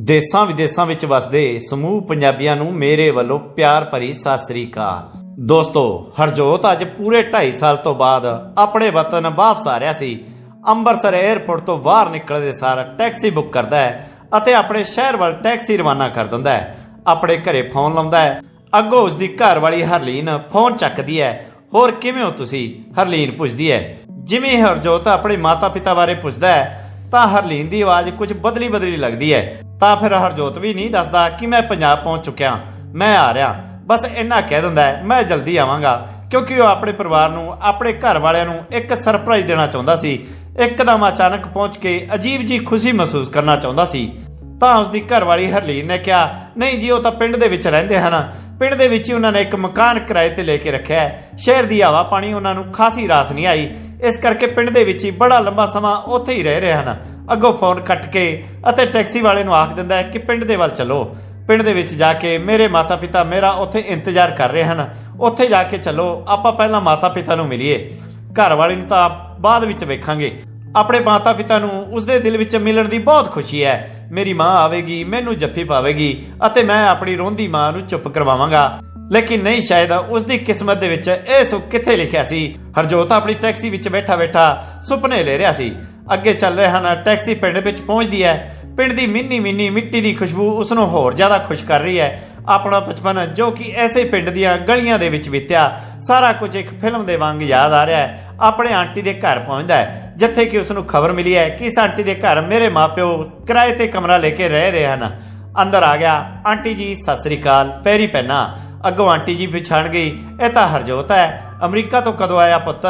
ਦੇਸਾਂ ਵਿਦੇਸਾਂ ਵਿੱਚ ਵਸਦੇ ਸਮੂਹ ਪੰਜਾਬੀਆਂ ਨੂੰ ਮੇਰੇ ਵੱਲੋਂ ਪਿਆਰ ਭਰੀ ਸਤਿ ਸ੍ਰੀ ਅਕਾਲ। ਦੋਸਤੋ, ਹਰਜੋਤ ਅੱਜ ਪੂਰੇ 2.5 ਸਾਲ ਤੋਂ ਬਾਅਦ ਆਪਣੇ ਵਤਨ ਵਾਪਸ ਆ ਰਿਹਾ ਸੀ। ਅੰਮ੍ਰਿਤਸਰ 에ਅਰਪੋਰਟ ਤੋਂ ਬਾਹਰ ਨਿਕਲਦੇ ਸਾਰ ਟੈਕਸੀ ਬੁੱਕ ਕਰਦਾ ਹੈ ਅਤੇ ਆਪਣੇ ਸ਼ਹਿਰ ਵੱਲ ਟੈਕਸੀ ਰਵਾਨਾ ਕਰ ਦਿੰਦਾ ਹੈ। ਆਪਣੇ ਘਰੇ ਫੋਨ ਲਾਉਂਦਾ ਹੈ। ਅੱਗੋਂ ਉਸ ਦੀ ਘਰ ਵਾਲੀ ਹਰਲੀਨ ਫੋਨ ਚੱਕਦੀ ਹੈ। ਹੋਰ ਕਿਵੇਂ ਹੋ ਤੁਸੀਂ? ਹਰਲੀਨ ਪੁੱਛਦੀ ਹੈ। ਜਿਵੇਂ ਹਰਜੋਤ ਆਪਣੇ ਮਾਤਾ-ਪਿਤਾ ਬਾਰੇ ਪੁੱਛਦਾ ਹੈ ਤਾਂ ਹਰਲੀਨ ਦੀ ਆਵਾਜ਼ ਕੁਝ ਬਦਲੀ ਬਦਲੀ ਲੱਗਦੀ ਹੈ। ਤਾਂ ਫਿਰ ਹਰਜੋਤ ਵੀ ਨਹੀਂ ਦੱਸਦਾ ਕਿ ਮੈਂ ਪੰਜਾਬ ਪਹੁੰਚ ਚੁੱਕਿਆ। ਮੈਂ ਆ ਰਿਹਾ। ਬਸ ਇੰਨਾ ਕਹਿ ਦਿੰਦਾ ਹੈ, ਮੈਂ ਜਲਦੀ ਆਵਾਂਗਾ, ਕਿਉਂਕਿ ਉਹ ਆਪਣੇ ਪਰਿਵਾਰ ਨੂੰ, ਆਪਣੇ ਘਰ ਵਾਲਿਆਂ ਨੂੰ ਇੱਕ ਸਰਪ੍ਰਾਈਜ਼ ਦੇਣਾ ਚਾਹੁੰਦਾ ਸੀ। ਇੱਕਦਮ ਅਚਾਨਕ ਪਹੁੰਚ ਕੇ ਅਜੀਬ ਜੀ ਖੁਸ਼ੀ ਮਹਿਸੂਸ ਕਰਨਾ ਚਾਹੁੰਦਾ ਸੀ। ਤਾਂ ਉਸ ਦੀ ਘਰਵਾਲੀ ਹਰਲੀਨ ਨੇ ਕਿਹਾ, ਨਹੀਂ ਜੀ, ਉਹ ਤਾਂ ਪਿੰਡ ਦੇ ਵਿੱਚ ਰਹਿੰਦੇ ਹਨ। ਪਿੰਡ ਦੇ ਵਿੱਚ ਹੀ ਉਹਨਾਂ ਨੇ ਇੱਕ ਮਕਾਨ ਕਿਰਾਏ ਤੇ ਲੈ ਕੇ ਰੱਖਿਆ ਹੈ। ਸ਼ਹਿਰ ਦੀ ਹਵਾ ਪਾਣੀ ਉਹਨਾਂ ਨੂੰ ਖਾਸੀ ਰਾਸ ਨਹੀਂ ਆਈ। ਇਸ ਕਰਕੇ ਪਿੰਡ ਦੇ ਵਿੱਚ ਹੀ ਬੜਾ ਲੰਬਾ ਸਮਾਂ ਉੱਥੇ ਹੀ ਰਹਿ ਰਹੇ ਹਨ। ਅੱਗੋਂ ਫੋਨ ਕੱਟ ਕੇ ਅਤੇ ਟੈਕਸੀ ਵਾਲੇ ਨੂੰ ਆਖ ਦਿੰਦਾ ਹੈ ਕਿ ਪਿੰਡ ਦੇ ਵੱਲ ਚੱਲੋ। ਪਿੰਡ ਦੇ ਵਿੱਚ ਜਾ ਕੇ ਮੇਰੇ ਮਾਤਾ-ਪਿਤਾ ਮੇਰਾ ਉੱਥੇ ਇੰਤਜ਼ਾਰ ਕਰ ਰਹੇ ਹਨ। ਉੱਥੇ ਜਾ ਕੇ ਚੱਲੋ, ਆਪਾਂ ਪਹਿਲਾਂ ਮਾਤਾ-ਪਿਤਾ ਨੂੰ ਮਿਲੀਏ। ਘਰ ਵਾਲੇ ਨੂੰ ਤਾਂ ਬਾਅਦ ਵਿੱਚ ਵੇਖਾਂਗੇ। ਆਪਣੇ ਮਾਤਾ-ਪਿਤਾ ਨੂੰ ਉਸਦੇ ਦਿਲ ਵਿੱਚ ਮਿਲਣ ਦੀ ਬਹੁਤ ਖੁਸ਼ੀ ਹੈ। ਮੇਰੀ ਮਾਂ ਆਵੇਗੀ, ਮੈਨੂੰ ਜੱਫੀ ਪਾਵੇਗੀ ਅਤੇ ਮੈਂ ਆਪਣੀ ਰੋਂਦੀ ਮਾਂ ਨੂੰ ਚੁੱਪ ਕਰਵਾਵਾਂਗਾ। ਲੇਕਿਨ ਨਹੀਂ, ਸ਼ਾਇਦ ਉਸ ਦੀ ਕਿਸਮਤ ਦੇ ਵਿੱਚ ਇਹ ਸੁੱਖ ਕਿੱਥੇ ਲਿਖਿਆ ਸੀ? ਹਰਜੋਤ ਆਪਣੀ ਟੈਕਸੀ ਵਿੱਚ ਬੈਠਾ-ਬੈਠਾ ਸੁਪਨੇ ਲੈ ਰਿਹਾ ਸੀ। ਅੱਗੇ ਚੱਲ ਰਹੇ ਹਨ ਟੈਕਸੀ ਪਿੰਡ ਵਿੱਚ ਪਹੁੰਚਦੀ ਹੈ। ਪਿੰਡ ਦੀ ਮਿੰਨੀ ਮਿੰਨੀ ਮਿੱਟੀ ਦੀ ਖੁਸ਼ਬੂ ਉਸ ਨੂੰ ਹੋਰ ਜ਼ਿਆਦਾ ਖੁਸ਼ ਕਰ ਰਹੀ ਹੈ। ਆਪਣਾ ਬਚਪਨ ਜੋ ਕਿ ਐਸੇ ਪਿੰਡ ਦੀਆਂ ਗਲੀਆਂ ਦੇ ਵਿੱਚ ਬੀਤਿਆ, ਸਾਰਾ ਕੁਝ ਇੱਕ ਫਿਲਮ ਦੇ ਵਾਂਗ ਯਾਦ ਆ ਰਿਹਾ ਹੈ। ਆਪਣੇ ਆਂਟੀ ਦੇ ਘਰ ਪਹੁੰਚਦਾ ਹੈ, ਜਿੱਥੇ ਕਿ ਉਸ ਨੂੰ ਖਬਰ ਮਿਲੀ ਹੈ ਕਿ ਇਸ ਆਂਟੀ ਦੇ ਘਰ ਮੇਰੇ ਮਾਪਿਓ ਕਿਰਾਏ ਤੇ ਕਮਰਾ ਲੈ ਕੇ ਰਹਿ ਰਹੇ ਹਨ। ਅੰਦਰ ਆ ਗਿਆ, ਆਂਟੀ ਜੀ, ਸਤਿ ਸ੍ਰੀ ਅਕਾਲ, ਪੈਰੀ ਪੈਣਾ ਅੱਗੋਂ ਆਂਟੀ ਜੀ ਪਛਾਣ ਗਈ। ਇਹ ਤਾਂ ਹਰਜੋਤ ਹੈ। ਅਮਰੀਕਾ ਤੋਂ ਕਦੋਂ ਆਇਆ ਪੁੱਤ?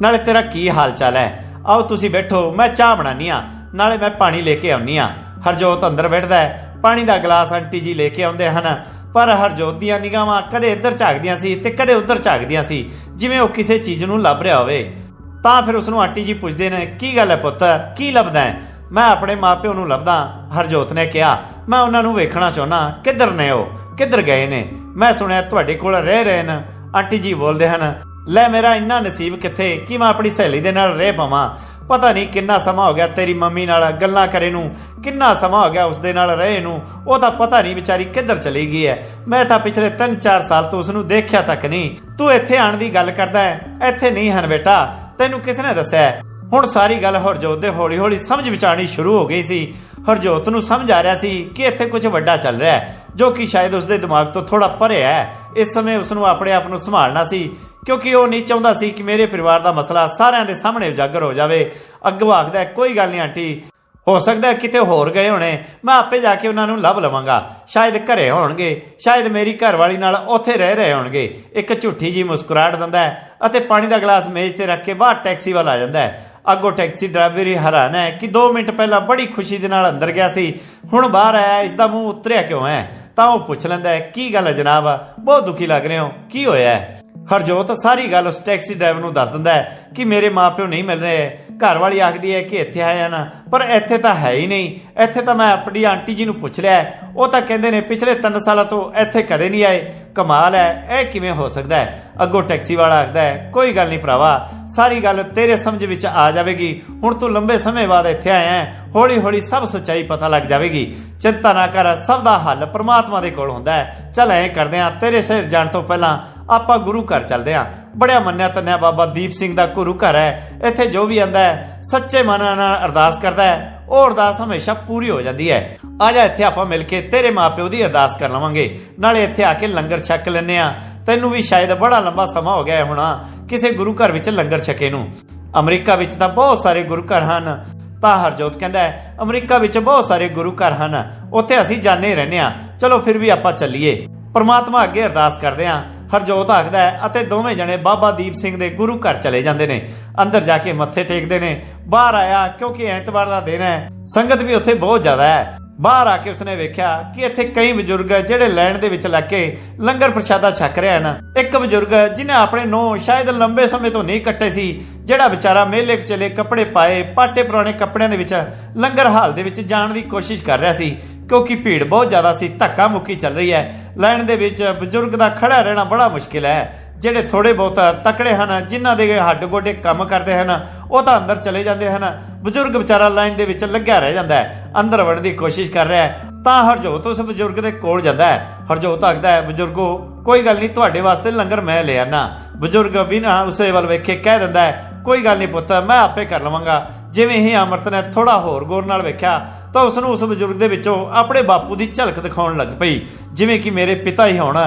ਨਾਲੇ ਤੇਰਾ ਕੀ ਹਾਲ ਚਾਲ ਹੈ? ਆਓ ਤੁਸੀਂ ਬੈਠੋ, ਮੈਂ ਚਾਹ ਬਣਾਨੀ ਆ ਨਾਲੇ ਮੈਂ ਪਾਣੀ ਲੈ ਕੇ ਆਉਣੀ ਆ ਹਰਜੋਤ ਅੰਦਰ ਬੈਠਦਾ ਹੈ। ਪਾਣੀ ਦਾ ਗਲਾਸ ਆਂਟੀ ਜੀ ਲੈ ਕੇ ਆਉਂਦੇ ਹਨ। ਪਰ ਹਰਜੋਤ ਦੀਆਂ ਨਿਗਾਹਾਂ ਕਦੇ ਇੱਧਰ ਝਾਕਦੀਆਂ ਸੀ ਤੇ ਕਦੇ ਉੱਧਰ ਝਾਕਦੀਆਂ ਸੀ, ਜਿਵੇਂ ਉਹ ਕਿਸੇ ਚੀਜ਼ ਨੂੰ ਲੱਭ ਰਿਹਾ ਹੋਵੇ। ਤਾਂ ਫਿਰ ਉਸ ਨੂੰ ਆਂਟੀ ਜੀ ਪੁੱਛਦੇ ਨੇ, ਕੀ ਗੱਲ ਹੈ ਪੁੱਤ? ਕੀ ਲੱਭਦਾ ਹੈ? ਮੈਂ ਆਪਣੇ ਮਾਪਿਓ ਨੂੰ ਲੱਭਦਾ ਹਰਜੋਤ ਨੇ ਕਿਹਾ, ਮੈਂ ਉਹਨਾਂ ਨੂੰ ਵੇਖਣਾ ਚਾਹੁੰਦਾ, ਕਿੱਧਰ ਨੇ ਉਹ? ਕਿੱਧਰ ਗਏ ਨੇ? ਮੈਂ ਸੁਣਿਆ ਤੁਹਾਡੇ ਕੋਲ ਰਹਿ ਰਹੇ ਨੇ ਆਂਟੀ ਜੀ ਬੋਲਦੇ ਹਨ, ਲੈ ਮੇਰਾ ਇੰਨਾ ਨਸੀਬ ਕਿੱਥੇ? ਕਿ ਮੈਂ ਆਪਣੀ ਸਹੇਲੀ ਦੇ ਨਾਲ ਰਹਿ ਪਾਵਾਂ? ਪਤਾ ਨਹੀਂ ਕਿੰਨਾ ਸਮਾਂ ਹੋ ਗਿਆ ਤੇਰੀ ਮੰਮੀ ਨਾਲ ਗੱਲਾਂ ਕਰੇ ਨੂੰ, ਕਿੰਨਾ ਸਮਾਂ ਹੋ ਗਿਆ ਉਸ ਦੇ ਨਾਲ ਰਹੇ ਨੂੰ, ਉਹ ਤਾਂ ਪਤਾ ਨਹੀਂ ਵਿਚਾਰੀ ਕਿੱਧਰ ਚਲੀ ਗਈ ਹੈ। ਮੈਂ ਤਾਂ ਪਿਛਲੇ 3-4 ਸਾਲ ਤੋਂ ਉਸ ਨੂੰ ਦੇਖਿਆ ਤੱਕ ਨਹੀਂ। ਤੂੰ ਇੱਥੇ ਆਣ ਦੀ ਗੱਲ ਕਰਦਾ ਹੈ? ਇੱਥੇ ਨਹੀਂ ਹਨ ਬੇਟਾ, ਤੈਨੂੰ ਕਿਸ ਨੇ ਦੱਸਿਆ ਹੁਣ ਸਾਰੀ ਗੱਲ ਹਰਜੋਤ ਦੇ ਹੌਲੀ-ਹੌਲੀ ਸਮਝ ਵਿੱਚ ਆਣੀ ਸ਼ੁਰੂ ਹੋ ਗਈ ਸੀ। ਹਰਜੋਤ ਨੂੰ ਸਮਝ ਆ ਰਿਹਾ ਸੀ ਕਿ ਇੱਥੇ ਕੁਝ ਵੱਡਾ ਚੱਲ ਰਿਹਾ ਹੈ, ਜੋ ਕਿ ਸ਼ਾਇਦ ਉਸਦੇ ਦਿਮਾਗ ਤੋਂ ਥੋੜਾ ਪਰੇ ਹੈ। ਇਸ ਸਮੇਂ ਉਸ ਨੂੰ ਆਪਣੇ ਆਪ ਨੂੰ ਸੰਭਾਲਣਾ ਸੀ, ਕਿਉਂਕਿ ਉਹ ਨਹੀਂ ਚਾਹੁੰਦਾ ਸੀ ਕਿ ਮੇਰੇ ਪਰਿਵਾਰ ਦਾ ਮਸਲਾ ਸਾਰਿਆਂ ਦੇ ਸਾਹਮਣੇ ਉਜਾਗਰ ਹੋ ਜਾਵੇ। ਅੱਗੋਂ ਆਖਦਾ ਕੋਈ ਗੱਲ ਨਹੀਂ ਆਂਟੀ, ਹੋ ਸਕਦਾ ਕਿਤੇ ਹੋਰ ਗਏ ਹੋਣੇ। ਮੈਂ ਆਪੇ ਜਾ ਕੇ ਉਹਨਾਂ ਨੂੰ ਲੱਭ ਲਵਾਂਗਾ। ਸ਼ਾਇਦ ਘਰੇ ਹੋਣਗੇ, ਸ਼ਾਇਦ ਮੇਰੀ ਘਰਵਾਲੀ ਨਾਲ ਉੱਥੇ ਰਹਿ ਰਹੇ ਹੋਣਗੇ। ਇੱਕ ਝੂਠੀ ਜੀ ਮੁਸਕਰਾਹਟ ਦਿੰਦਾ ਹੈ ਅਤੇ ਪਾਣੀ ਦਾ ਗਲਾਸ ਮੇਜ਼ ਤੇ ਰੱਖ ਕੇ ਬਾਹਰ ਟੈਕਸੀ ਵੱਲ ਆ ਜਾਂਦਾ ਹੈ। ਅੱਗੋਂ ਟੈਕਸੀ ਡਰਾਈਵਰ ਹੀ ਹੈਰਾਨ ਹੈ ਕਿ 2 ਮਿੰਟ ਪਹਿਲਾਂ ਬੜੀ ਖੁਸ਼ੀ ਦੇ ਨਾਲ ਅੰਦਰ ਗਿਆ ਸੀ। ਹੁਣ ਬਾਹਰ ਆਇਆ ਇਸ ਦਾ ਮੂੰਹ ਉਤਰਿਆ ਕਿਉਂ ਹੈ? ਤਾਂ ਉਹ ਪੁੱਛ ਲੈਂਦਾ ਹੈ, ਕੀ ਗੱਲ ਹੈ ਜਨਾਬ? ਬਹੁਤ ਦੁਖੀ ਲੱਗ ਰਹੇ ਹੋ। ਕੀ ਹੋਇਆ ਹੈ? ਹਰਜੋਤ ਸਾਰੀ ਗੱਲ ਉਸ ਟੈਕਸੀ ਡਰਾਈਵਰ ਨੂੰ ਦੱਸ ਦਿੰਦਾ ਹੈ ਕਿ ਮੇਰੇ ਮਾਪਿਓ ਨਹੀਂ ਮਿਲ ਰਹੇ। ਘਰ ਵਾਲੀ ਆਖਦੀ ਹੈ ਕਿ ਇੱਥੇ ਆਏ ਹਨ ਪਰ ਇੱਥੇ ਤਾਂ ਹੈ ਹੀ ਨਹੀਂ। ਇੱਥੇ ਤਾਂ ਮੈਂ ਆਪਣੀ ਆਂਟੀ ਜੀ ਨੂੰ ਪੁੱਛ ਲਿਆ ਉਹ ਤਾਂ ਕਹਿੰਦੇ ਨੇ, ਪਿਛਲੇ 3 ਸਾਲਾਂ ਤੋਂ ਇੱਥੇ ਕਦੇ ਨਹੀਂ ਆਏ। ਕਮਾਲ ਹੈ, ਇਹ ਕਿਵੇਂ ਹੋ ਸਕਦਾ ਹੈ? ਅੱਗੋਂ ਟੈਕਸੀ ਵਾਲਾ ਆਖਦਾ ਹੈ, ਕੋਈ ਗੱਲ ਨਹੀਂ ਭਰਾਵਾ, ਸਾਰੀ ਗੱਲ ਤੇਰੇ ਸਮਝ ਵਿੱਚ ਆ ਜਾਵੇਗੀ। ਹੁਣ ਤੂੰ ਲੰਬੇ ਸਮੇਂ ਬਾਅਦ ਇੱਥੇ ਆਇਆ ਹੈ ਹੌਲੀ ਹੌਲੀ ਸਭ ਸੱਚਾਈ ਪਤਾ ਲੱਗ ਜਾਵੇਗੀ। ਚਿੰਤਾ ਨਾ ਕਰ, ਸਭ ਦਾ ਹੱਲ ਪ੍ਰਮਾਤਮਾ ਦੇ ਕੋਲ ਹੁੰਦਾ ਹੈ। ਚੱਲ ਐਂ ਕਰਦੇ ਆ ਤੇਰੇ ਸਿਰ ਜਾਣ ਤੋਂ ਪਹਿਲਾਂ ਆਪਾਂ ਗੁਰੂ ਘਰ ਚੱਲਦੇ ਆ ਬੜਿਆ ਮੰਨਿਆ ਤੰਨਿਆ ਬਾਬਾ ਦੀਪ ਸਿੰਘ ਦਾ ਗੁਰੂ ਘਰ ਹੈ। ਇੱਥੇ ਜੋ ਵੀ ਆਂਦਾ ਹੈ, ਸੱਚੇ ਮਨ ਨਾਲ ਅਰਦਾਸ ਕਰਦਾ ਹੈ। ਉਹ ਅਰਦਾਸ ਹਮੇਸ਼ਾ ਪੂਰੀ ਹੋ ਜਾਂਦੀ ਹੈ। ਆ ਜਾ ਇੱਥੇ ਆਪਾਂ ਮਿਲ ਕੇ ਤੇਰੇ ਮਾਪਿਓ ਦੀ ਅਰਦਾਸ ਕਰ ਲਵਾਂਗੇ। ਨਾਲੇ ਇੱਥੇ ਆ ਕੇ ਲੰਗਰ ਛਕ ਲੈਨੇ ਆ ਤੈਨੂੰ ਵੀ ਸ਼ਾਇਦ ਬੜਾ ਲੰਬਾ ਸਮਾਂ ਹੋ ਗਿਆ ਹੋਣਾ ਕਿਸੇ ਗੁਰੂ ਘਰ ਵਿੱਚ ਲੰਗਰ ਛਕੇ ਨੂੰ। ਅਮਰੀਕਾ ਵਿੱਚ ਤਾਂ ਬਹੁਤ ਸਾਰੇ ਗੁਰੂ ਘਰ ਹਨ। ਤਾਂ ਹਰਜੋਤ ਕਹਿੰਦਾ ਹੈ, ਅਮਰੀਕਾ ਵਿੱਚ ਬਹੁਤ ਸਾਰੇ ਗੁਰੂ ਘਰ ਹਨ। ਉੱਥੇ ਅਸੀਂ ਜਾਣੇ ਰਹਿੰਦੇ ਆ ਚਲੋ ਫਿਰ ਵੀ ਆਪਾਂ ਚੱਲੀਏ। ਪਰਮਾਤਮਾ ਅੱਗੇ ਅਰਦਾਸ ਕਰਦੇ ਆ। ਹਰਜੋਤ ਆਖਦਾ ਹੈ, ਅਤੇ ਦੋਵੇਂ ਜਣੇ ਬਾਬਾ ਦੀਪ ਸਿੰਘ ਦੇ ਗੁਰੂ ਘਰ ਚਲੇ ਜਾਂਦੇ ਨੇ। ਅੰਦਰ ਜਾ ਕੇ ਮੱਥੇ ਟੇਕਦੇ ਨੇ। ਬਾਹਰ ਆਇਆ, ਕਿਉਂਕਿ ਐਤਵਾਰ ਦਾ ਦਿਨ ਹੈ। ਸੰਗਤ ਵੀ ਉੱਥੇ ਬਹੁਤ ਜ਼ਿਆਦਾ ਹੈ। ਬਾਹਰ ਆ ਕੇ ਉਸਨੇ ਵੇਖਿਆ ਕਿ ਇੱਥੇ ਕਈ ਬਜ਼ੁਰਗ ਜਿਹੜੇ ਲੈਣ ਦੇ ਵਿੱਚ ਲੱਗ ਕੇ ਲੰਗਰ ਪ੍ਰਸ਼ਾਦਾ ਛਕ ਰਿਹਾ ਹਨ। ਇੱਕ ਬਜ਼ੁਰਗ ਜਿਹਨੇ ਆਪਣੇ ਨੋ ਸ਼ਾਇਦ ਲੰਬੇ ਸਮੇਂ ਤੋਂ ਨਹੀਂ ਕੱਟੇ ਸੀ ਜਿਹੜਾ ਵਿਚਾਰਾ ਮੇਲੇ ਚਲੇ ਕੱਪੜੇ ਪਾਏ, ਪਾਟੇ ਪੁਰਾਣੇ ਕੱਪੜਿਆਂ ਦੇ ਵਿੱਚ, ਲੰਗਰ ਹਾਲ ਦੇ ਵਿੱਚ ਜਾਣ ਦੀ ਕੋਸ਼ਿਸ਼ ਕਰ ਰਿਹਾ ਸੀ, ਕਿਉਂਕਿ ਭੀੜ ਬਹੁਤ ਜ਼ਿਆਦਾ ਸੀ, ਧੱਕਾ ਮੁੱਕੀ ਚੱਲ ਰਹੀ ਹੈ। ਲਾਈਨ ਦੇ ਵਿੱਚ ਬਜ਼ੁਰਗ ਦਾ ਖੜਾ ਰਹਿਣਾ ਬੜਾ ਮੁਸ਼ਕਿਲ ਹੈ। ਜਿਹੜੇ ਥੋੜੇ ਬਹੁਤ ਤਕੜੇ ਹਨ, ਜਿਨ੍ਹਾਂ ਦੇ ਹੱਡ ਗੋਡੇ ਕੰਮ ਕਰਦੇ ਹਨ, ਉਹ ਤਾਂ ਅੰਦਰ ਚਲੇ ਜਾਂਦੇ ਹਨ। ਬਜ਼ੁਰਗ ਵਿਚਾਰਾ ਲਾਈਨ ਦੇ ਵਿੱਚ ਲੱਗਿਆ ਰਹਿ ਜਾਂਦਾ ਹੈ, ਅੰਦਰ ਵੜਨ ਦੀ ਕੋਸ਼ਿਸ਼ ਕਰ ਰਿਹਾ ਹੈ। ਤਾਂ ਹਰਜੋਤ ਉਸ ਬਜ਼ੁਰਗ ਦੇ ਕੋਲ ਜਾਂਦਾ ਹੈ। ਹਰਜੋਤ ਆਖਦਾ ਹੈ, ਬਜ਼ੁਰਗੋ ਕੋਈ ਗੱਲ ਨਹੀਂ, ਤੁਹਾਡੇ ਵਾਸਤੇ ਲੰਗਰ ਮੈਂ ਲੈ ਆਣਾ ਬਜ਼ੁਰਗ ਬਿਨਾਂ ਉਸੇ ਵੱਲ ਵੇਖੇ ਕਹਿ ਦਿੰਦਾ ਹੈ, ਕੋਈ ਗੱਲ ਨਹੀਂ ਪੁੱਤ, ਮੈਂ ਆਪੇ ਕਰ ਲਵਾਂਗਾ। ਜਿਵੇਂ ਹੀ ਅਮਰਤ ਨੇ ਥੋੜਾ ਹੋਰ ਗੌਰ ਨਾਲ ਵੇਖਿਆ, ਤਾਂ ਉਸ ਨੂੰ ਉਸ ਬਜ਼ੁਰਗ ਦੇ ਵਿੱਚੋਂ ਆਪਣੇ ਬਾਪੂ ਦੀ ਝਲਕ ਦਿਖਾਉਣ ਲੱਗ ਪਈ। ਜਿਵੇਂ ਕਿ ਮੇਰੇ ਪਿਤਾ ਹੀ ਹੋਣ।